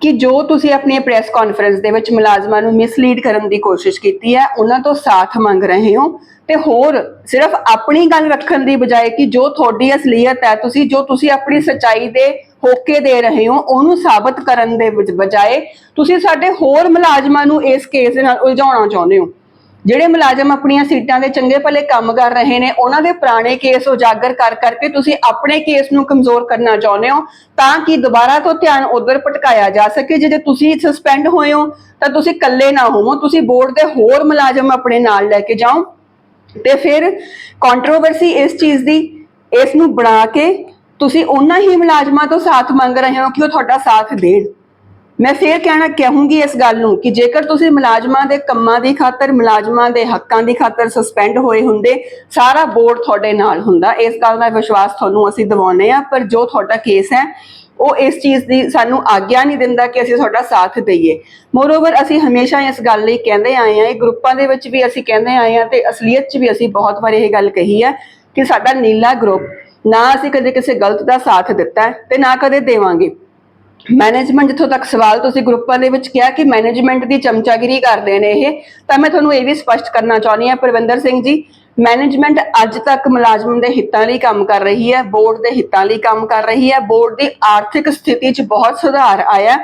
[SPEAKER 1] ਕਿ ਜੋ ਤੁਸੀਂ ਆਪਣੀ ਪ੍ਰੈਸ ਕਾਨਫਰੰਸ ਦੇ ਵਿੱਚ ਮੁਲਾਜ਼ਮਾਂ ਨੂੰ ਮਿਸਲੀਡ ਕਰਨ ਦੀ ਕੋਸ਼ਿਸ਼ ਕੀਤੀ ਹੈ, ਉਹਨਾਂ ਤੋਂ ਸਾਥ ਮੰਗ ਰਹੇ ਹੋ। ਤੇ ਹੋਰ ਸਿਰਫ ਆਪਣੀ ਗੱਲ ਰੱਖਣ ਦੀ ਬਜਾਏ ਕਿ ਜੋ ਤੁਹਾਡੀ ਅਸਲੀਅਤ ਹੈ, ਤੁਸੀਂ ਜੋ ਤੁਸੀਂ ਆਪਣੀ ਸੱਚਾਈ ਦੇ ਹੋਕੇ ਦੇ ਰਹੇ ਹੋ, ਉਹਨੂੰ ਸਾਬਤ ਕਰਨ ਦੇ ਬਜਾਏ ਤੁਸੀਂ ਸਾਡੇ ਹੋਰ ਮੁਲਾਜ਼ਮਾਂ ਨੂੰ ਇਸ ਕੇਸ ਦੇ ਨਾਲ ਉਲਝਾਉਣਾ ਚਾਹੁੰਦੇ ਹੋ। ਜਿਹੜੇ ਮੁਲਾਜ਼ਮ ਆਪਣੀਆਂ ਸੀਟਾਂ ਦੇ ਚੰਗੇ ਭਲੇ ਕੰਮ ਕਰ ਰਹੇ ਨੇ, ਉਹਨਾਂ ਦੇ ਪੁਰਾਣੇ ਕੇਸ ਉਜਾਗਰ ਕਰ ਕਰਕੇ ਤੁਸੀਂ ਆਪਣੇ ਕੇਸ ਨੂੰ ਕਮਜ਼ੋਰ ਕਰਨਾ ਚਾਹੁੰਦੇ ਹੋ, ਤਾਂ ਕਿ ਦੁਬਾਰਾ ਤੋਂ ਧਿਆਨ ਉਧਰ ਭਟਕਾਇਆ ਜਾ ਸਕੇ। ਜੇ ਤੁਸੀਂ ਸਸਪੈਂਡ ਹੋਏ ਹੋ, ਤਾਂ ਤੁਸੀਂ ਇਕੱਲੇ ਨਾ ਹੋਵੋ, ਤੁਸੀਂ ਬੋਰਡ ਦੇ ਹੋਰ ਮੁਲਾਜ਼ਮ ਆਪਣੇ ਨਾਲ ਲੈ ਕੇ ਜਾਓ। ਤੇ ਫਿਰ ਕੰਟਰੋਵਰਸੀ ਇਸ ਚੀਜ਼ ਦੀ, ਇਸ ਨੂੰ ਬਣਾ ਕੇ ਤੁਸੀਂ ਉਹਨਾਂ ਹੀ ਮੁਲਾਜ਼ਮਾਂ ਤੋਂ ਸਾਥ ਮੰਗ ਰਹੇ ਹੋ ਕਿ ਉਹ ਤੁਹਾਡਾ ਸਾਥ ਦੇਣ। ਮੈਂ ਫੇਰ ਕਹਿਣਾ ਕਹੂੰਗੀ ਇਸ ਗੱਲ ਨੂੰ ਕਿ ਜੇਕਰ ਤੁਸੀਂ ਮੁਲਾਜ਼ਮਾਂ ਦੇ ਕੰਮਾਂ ਦੀ ਖਾਤਰ, ਮੁਲਾਜ਼ਮਾਂ ਦੇ ਹੱਕਾਂ ਦੀ ਖਾਤਰ ਸਸਪੈਂਡ ਹੋਏ ਹੁੰਦੇ, ਸਾਰਾ ਬੋਰਡ ਤੁਹਾਡੇ ਨਾਲ ਹੁੰਦਾ। ਇਸ ਗੱਲ ਦਾ ਵਿਸ਼ਵਾਸ ਤੁਹਾਨੂੰ ਅਸੀਂ ਦਿਵਾਉਂਦੇ ਆ ਪਰ ਜੋ ਤੁਹਾਡਾ ਕੇਸ ਹੈ, ਉਹ ਇਸ ਚੀਜ਼ ਦੀ ਸਾਨੂੰ ਆਗਿਆ ਨਹੀਂ ਦਿੰਦਾ ਕਿ ਅਸੀਂ ਤੁਹਾਡਾ ਸਾਥ ਦਈਏ। ਮੋਰਓਵਰ ਅਸੀਂ ਹਮੇਸ਼ਾ ਇਸ ਗੱਲ ਲਈ ਕਹਿੰਦੇ ਆਏ ਆ ਇਹ ਗਰੁੱਪਾਂ ਦੇ ਵਿੱਚ ਵੀ ਅਸੀਂ ਕਹਿੰਦੇ ਆਏ ਆ ਤੇ ਅਸਲੀਅਤ 'ਚ ਵੀ ਅਸੀਂ ਬਹੁਤ ਵਾਰ ਇਹ ਗੱਲ ਕਹੀ ਹੈ ਕਿ ਸਾਡਾ ਨੀਲਾ ਗਰੁੱਪ, ਨਾ ਅਸੀਂ ਕਦੇ ਕਿਸੇ ਗਲਤ ਦਾ ਸਾਥ ਦਿੱਤਾ ਹੈ ਤੇ ਨਾ ਕਦੇ ਦੇਵਾਂਗੇ। ਮੈਨੇਜਮੈਂਟ ਜਿੱਥੋਂ ਤੱਕ ਸਵਾਲ ਤੁਸੀਂ ਗਰੁੱਪਾਂ ਦੇ ਵਿੱਚ ਕਿਹਾ ਕਿ ਮੈਨੇਜਮੈਂਟ ਦੀ ਚਮਚਾਗਿਰੀ ਕਰਦੇ ਨੇ ਇਹ, ਤਾਂ ਮੈਂ ਤੁਹਾਨੂੰ ਇਹ ਵੀ ਸਪਸ਼ਟ ਕਰਨਾ ਚਾਹੁੰਦੀ ਹਾਂ, ਪ੍ਰਵਿੰਦਰ ਸਿੰਘ ਜੀ ਮੈਨੇਜਮੈਂਟ ਅੱਜ ਤੱਕ ਮੁਲਾਜ਼ਮ ਦੇ ਹਿੱਤਾਂ ਲਈ ਕੰਮ ਕਰ ਰਹੀ ਹੈ ਬੋਰਡ ਦੇ ਹਿੱਤਾਂ ਲਈ ਕੰਮ ਕਰ ਰਹੀ ਹੈ ਬੋਰਡ ਦੀ ਆਰਥਿਕ ਸਥਿਤੀ 'ਚ ਬਹੁਤ ਸੁਧਾਰ ਆਇਆ ਹੈ,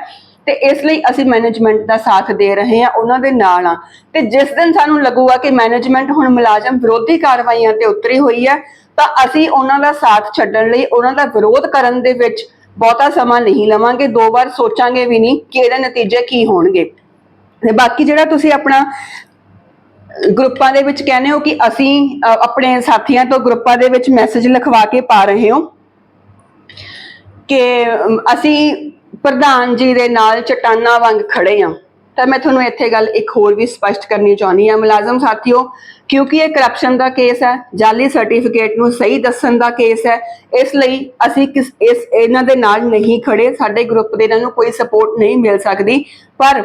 [SPEAKER 1] ਤੇ ਇਸ ਲਈ ਅਸੀਂ ਮੈਨੇਜਮੈਂਟ ਦਾ ਸਾਥ ਦੇ ਰਹੇ ਹਾਂ, ਉਹਨਾਂ ਦੇ ਨਾਲ ਆ ਤੇ ਜਿਸ ਦਿਨ ਸਾਨੂੰ ਲੱਗੂਗਾ ਕਿ ਮੈਨੇਜਮੈਂਟ ਹੁਣ ਮੁਲਾਜ਼ਮ ਵਿਰੋਧੀ ਕਾਰਵਾਈਆਂ ਤੇ ਉਤਰੀ ਹੋਈ ਹੈ, ਤਾਂ ਅਸੀਂ ਉਹਨਾਂ ਦਾ ਸਾਥ ਛੱਡਣ ਲਈ, ਉਹਨਾਂ ਦਾ ਵਿਰੋਧ ਕਰਨ ਦੇ ਵਿੱਚ ਬਹੁਤਾ ਸਮਾਂ ਨਹੀਂ ਲਵਾਂਗੇ, ਦੋ ਵਾਰ ਸੋਚਾਂਗੇ ਵੀ ਨਹੀਂ ਕਿ ਇਹਦੇ ਨਤੀਜੇ ਕੀ ਹੋਣਗੇ। ਤੇ ਬਾਕੀ ਜਿਹੜਾ ਤੁਸੀਂ ਆਪਣਾ ਗਰੁੱਪਾਂ ਦੇ ਵਿੱਚ ਕਹਿੰਦੇ ਹੋ ਕਿ ਅਸੀਂ ਆਪਣੇ ਸਾਥੀਆਂ ਤੋਂ ਗਰੁੱਪਾਂ ਦੇ ਵਿੱਚ ਮੈਸੇਜ ਲਿਖਵਾ ਕੇ ਪਾ ਰਹੇ ਹੋ ਕਿ ਅਸੀਂ ਪ੍ਰਧਾਨ ਜੀ ਦੇ ਨਾਲ ਚਟਾਨਾ ਵਾਂਗ ਖੜੇ ਹਾਂ। ਤਾਂ ਮੈਂ ਤੁਹਾਨੂੰ ਇੱਥੇ ਗੱਲ ਇੱਕ ਹੋਰ ਵੀ ਸਪਸ਼ਟ ਕਰਨੀ ਚਾਹੁੰਦੀ ਹਾਂ, ਮੁਲਾਜ਼ਮ ਸਾਥੀਓ, ਕਿਉਂਕਿ ਇਹ ਕਰਪਸ਼ਨ ਦਾ ਕੇਸ ਹੈ, ਜਾਲੀ ਸਰਟੀਫਿਕੇਟ ਨੂੰ ਸਹੀ ਦੱਸਣ ਦਾ ਕੇਸ ਹੈ, ਇਸ ਲਈ ਅਸੀਂ ਕਿਸ, ਇਸ, ਇਹਨਾਂ ਦੇ ਨਾਲ ਨਹੀਂ ਖੜੇ, ਸਾਡੇ ਗਰੁੱਪ ਦੇ ਇਹਨਾਂ ਨੂੰ ਕੋਈ ਸਪੋਰਟ ਨਹੀਂ ਮਿਲ ਸਕਦੀ। ਪਰ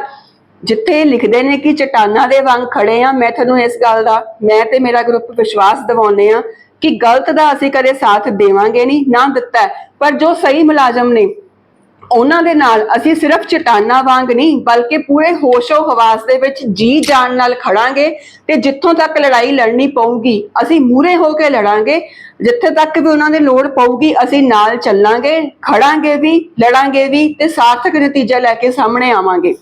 [SPEAKER 1] ਜਿੱਥੇ ਲਿਖਦੇ ਨੇ ਕਿ ਚਟਾਨਾ ਦੇ ਵਾਂਗ ਖੜੇ ਆ ਮੈਂ ਤੁਹਾਨੂੰ ਇਸ ਗੱਲ ਦਾ, ਮੈਂ ਤੇ ਮੇਰਾ ਗਰੁੱਪ ਵਿਸ਼ਵਾਸ ਦਿਵਾਉਂਦੇ ਆ ਕਿ ਗਲਤ ਦਾ ਅਸੀਂ ਕਦੇ ਸਾਥ ਦੇਵਾਂਗੇ ਨਹੀਂ, ਨਾ ਦਿੱਤਾ ਪਰ ਜੋ ਸਹੀ ਮੁਲਾਜ਼ਮ ਨੇ ਉਹਨਾਂ ਦੇ ਨਾਲ ਅਸੀਂ ਸਿਰਫ ਚਟਾਨਾ ਵਾਂਗ ਨਹੀਂ, ਬਲਕਿ ਪੂਰੇ ਹੋਸ਼ੋ ਹਵਾਸ ਦੇ ਵਿੱਚ ਜੀ ਜਾਨ ਨਾਲ ਖੜਾਂਗੇ ਤੇ ਜਿੱਥੋਂ ਤੱਕ ਲੜਾਈ ਲੜਨੀ ਪਊਗੀ, ਅਸੀਂ ਮੂਰੇ ਹੋ ਕੇ ਲੜਾਂਗੇ। ਜਿੱਥੇ ਤੱਕ ਵੀ ਉਹਨਾਂ ਦੀ ਲੋੜ ਪਊਗੀ, ਅਸੀਂ ਨਾਲ ਚੱਲਾਂਗੇ, ਖੜਾਂਗੇ ਵੀ, ਲੜਾਂਗੇ ਵੀ ਤੇ ਸਾਰਥਕ ਨਤੀਜਾ ਲੈ ਕੇ ਸਾਹਮਣੇ ਆਵਾਂਗੇ।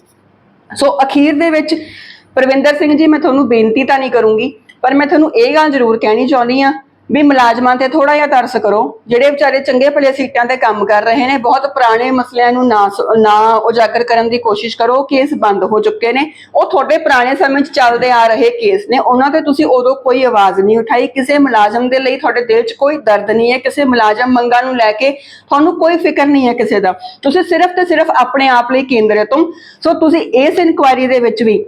[SPEAKER 1] ਸੋ ਅਖੀਰ ਦੇ ਵਿੱਚ ਪ੍ਰਵਿੰਦਰ ਸਿੰਘ ਜੀ, ਮੈਂ ਤੁਹਾਨੂੰ ਬੇਨਤੀ ਤਾਂ ਨਹੀਂ ਕਰੂੰਗੀ, ਪਰ ਮੈਂ ਤੁਹਾਨੂੰ ਇਹ ਗੱਲ ਜ਼ਰੂਰ ਕਹਿਣੀ ਚਾਹੁੰਦੀ ਆ ਵੀ ਮੁਲਾਜ਼ਮਾਂ ਤੇ ਥੋੜਾ ਜਿਹਾ ਤਰਸ ਕਰੋ। ਜਿਹੜੇ ਵਿਚਾਰੇ ਚੰਗੇ ਭਲੇ ਸੀਟਾਂ ਤੇ ਕੰਮ ਕਰ ਰਹੇ ਨੇ, ਬਹੁਤ ਪੁਰਾਣੇ ਮਸਲਿਆਂ ਨੂੰ ਨਾ ਨਾ ਉਜਾਗਰ ਕਰਨ ਦੀ ਕੋਸ਼ਿਸ਼ ਕਰੋ, ਕੇਸ ਬੰਦ ਹੋ ਚੁੱਕੇ ਨੇ। ਉਹ ਤੁਹਾਡੇ ਪੁਰਾਣੇ ਸਮੇਂ 'ਚ ਚੱਲਦੇ ਆ ਰਹੇ ਕੇਸ ਨੇ। ਉਹਨਾਂ ਤੇ ਤੁਸੀਂ ਉਦੋਂ ਕੋਈ ਆਵਾਜ਼ ਨਹੀਂ ਉਠਾਈ। ਕਿਸੇ ਮੁਲਾਜ਼ਮ ਦੇ ਲਈ ਤੁਹਾਡੇ ਦਿਲ 'ਚ ਕੋਈ ਦਰਦ ਨਹੀਂ ਹੈ। ਕਿਸੇ ਮੁਲਾਜ਼ਮ ਮੰਗਾਂ ਨੂੰ ਲੈ ਕੇ ਤੁਹਾਨੂੰ ਕੋਈ ਫਿਕਰ ਨਹੀਂ ਹੈ ਕਿਸੇ ਦਾ। ਤੁਸੀਂ ਸਿਰਫ ਤੇ ਸਿਰਫ ਆਪਣੇ ਆਪ ਲਈ ਕੇਂਦਰਿਤ ਹੋ। ਸੋ ਤੁਸੀਂ ਇਸ ਇਨਕੁਆਇਰੀ ਦੇ ਵਿੱਚ ਵੀ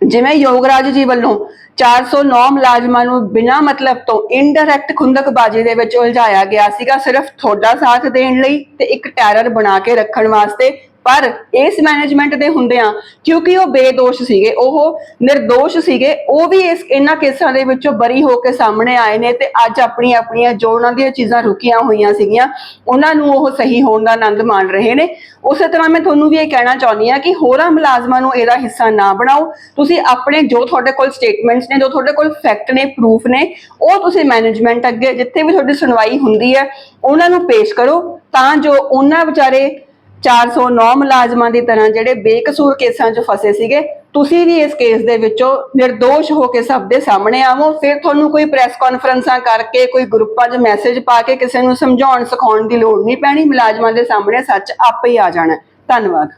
[SPEAKER 1] ਜਿਵੇਂ ਯੋਗਰਾਜ ਜੀ ਵੱਲੋਂ 409 ਮੁਲਾਜ਼ਮਾਂ ਨੂੰ ਬਿਨਾਂ ਮਤਲਬ ਤੋਂ ਇਨਡਾਇਰੈਕਟ ਖੁੰਦਕਬਾਜ਼ੀ ਦੇ ਵਿੱਚ ਉਲਝਾਇਆ ਗਿਆ ਸੀਗਾ ਸਿਰਫ ਤੁਹਾਡਾ ਸਾਥ ਦੇਣ ਲਈ ਤੇ ਇੱਕ ਟੈਰਰ ਬਣਾ ਕੇ ਰੱਖਣ ਵਾਸਤੇ ਪਰ ਇਸ ਮੈਨੇਜਮੈਂਟ ਦੇ ਹੁੰਦਿਆਂ ਕਿਉਂਕਿ ਉਹ ਬੇਦੋਸ਼ ਸੀਗੇ, ਉਹ નિર્ਦੋਸ਼ ਸੀਗੇ, ਉਹ ਵੀ ਇਸ ਇਹਨਾਂ ਕੇਸਾਂ ਦੇ ਵਿੱਚੋਂ ਬਰੀ ਹੋ ਕੇ ਸਾਹਮਣੇ ਆਏ ਨੇ ਤੇ ਅੱਜ ਆਪਣੀਆਂ ਆਪਣੀਆਂ ਜੋ ਉਹਨਾਂ ਦੀਆਂ ਚੀਜ਼ਾਂ ਰੁਕੀਆਂ ਹੋਈਆਂ ਸੀਗੀਆਂ, ਉਹਨਾਂ ਨੂੰ ਉਹ ਸਹੀ ਹੋਣ ਦਾ ਆਨੰਦ ਮਾਣ ਰਹੇ ਨੇ। ਉਸੇ ਤਰ੍ਹਾਂ ਮੈਂ ਤੁਹਾਨੂੰ ਵੀ ਇਹ ਕਹਿਣਾ ਚਾਹੁੰਦੀ ਹਾਂ ਕਿ ਹੋਰਾਂ ਮੁਲਾਜ਼ਮਾਂ ਨੂੰ ਇਹਦਾ ਹਿੱਸਾ ਨਾ ਬਣਾਓ। ਤੁਸੀਂ ਆਪਣੇ ਜੋ ਤੁਹਾਡੇ ਕੋਲ ਸਟੇਟਮੈਂਟਸ ਨੇ, ਜੋ ਤੁਹਾਡੇ ਕੋਲ ਫੈਕਟ ਨੇ ਪ੍ਰੂਫ ਨੇ, ਉਹ ਤੁਸੀਂ ਮੈਨੇਜਮੈਂਟ ਅੱਗੇ ਜਿੱਥੇ ਵੀ ਤੁਹਾਡੀ ਸੁਣਵਾਈ ਹੁੰਦੀ ਹੈ, ਉਹਨਾਂ ਨੂੰ ਪੇਸ਼ ਕਰੋ ਤਾਂ ਜੋ ਉਹਨਾਂ ਵਿਚਾਰੇ 409 ਮੁਲਾਜ਼ਮਾਂ ਦੀ ਤਰ੍ਹਾਂ ਜਿਹੜੇ ਬੇਕਸੂਰ ਕੇਸਾਂ 'ਚ ਫਸੇ ਸੀਗੇ, ਤੁਸੀਂ ਵੀ ਇਸ ਕੇਸ ਦੇ ਵਿੱਚੋਂ નિર્ਦੋਸ਼ ਹੋ ਕੇ ਸਭ ਦੇ ਸਾਹਮਣੇ ਆਵੋ। ਫਿਰ ਤੁਹਾਨੂੰ ਕੋਈ ਪ੍ਰੈਸ ਕਾਨਫਰੰਸਾਂ ਕਰਕੇ, ਕੋਈ ਗਰੁੱਪਾਂ 'ਚ ਮੈਸੇਜ ਪਾ ਕੇ ਕਿਸੇ ਨੂੰ ਸਮਝਾਉਣ, ਸਿਖਾਉਣ ਦੀ ਲੋੜ ਨਹੀਂ ਪੈਣੀ। ਮੁਲਾਜ਼ਮਾਂ ਦੇ ਸਾਹਮਣੇ ਸੱਚ ਆਪੇ ਹੀ ਆ ਜਾਣਾ। ਧੰਨਵਾਦ।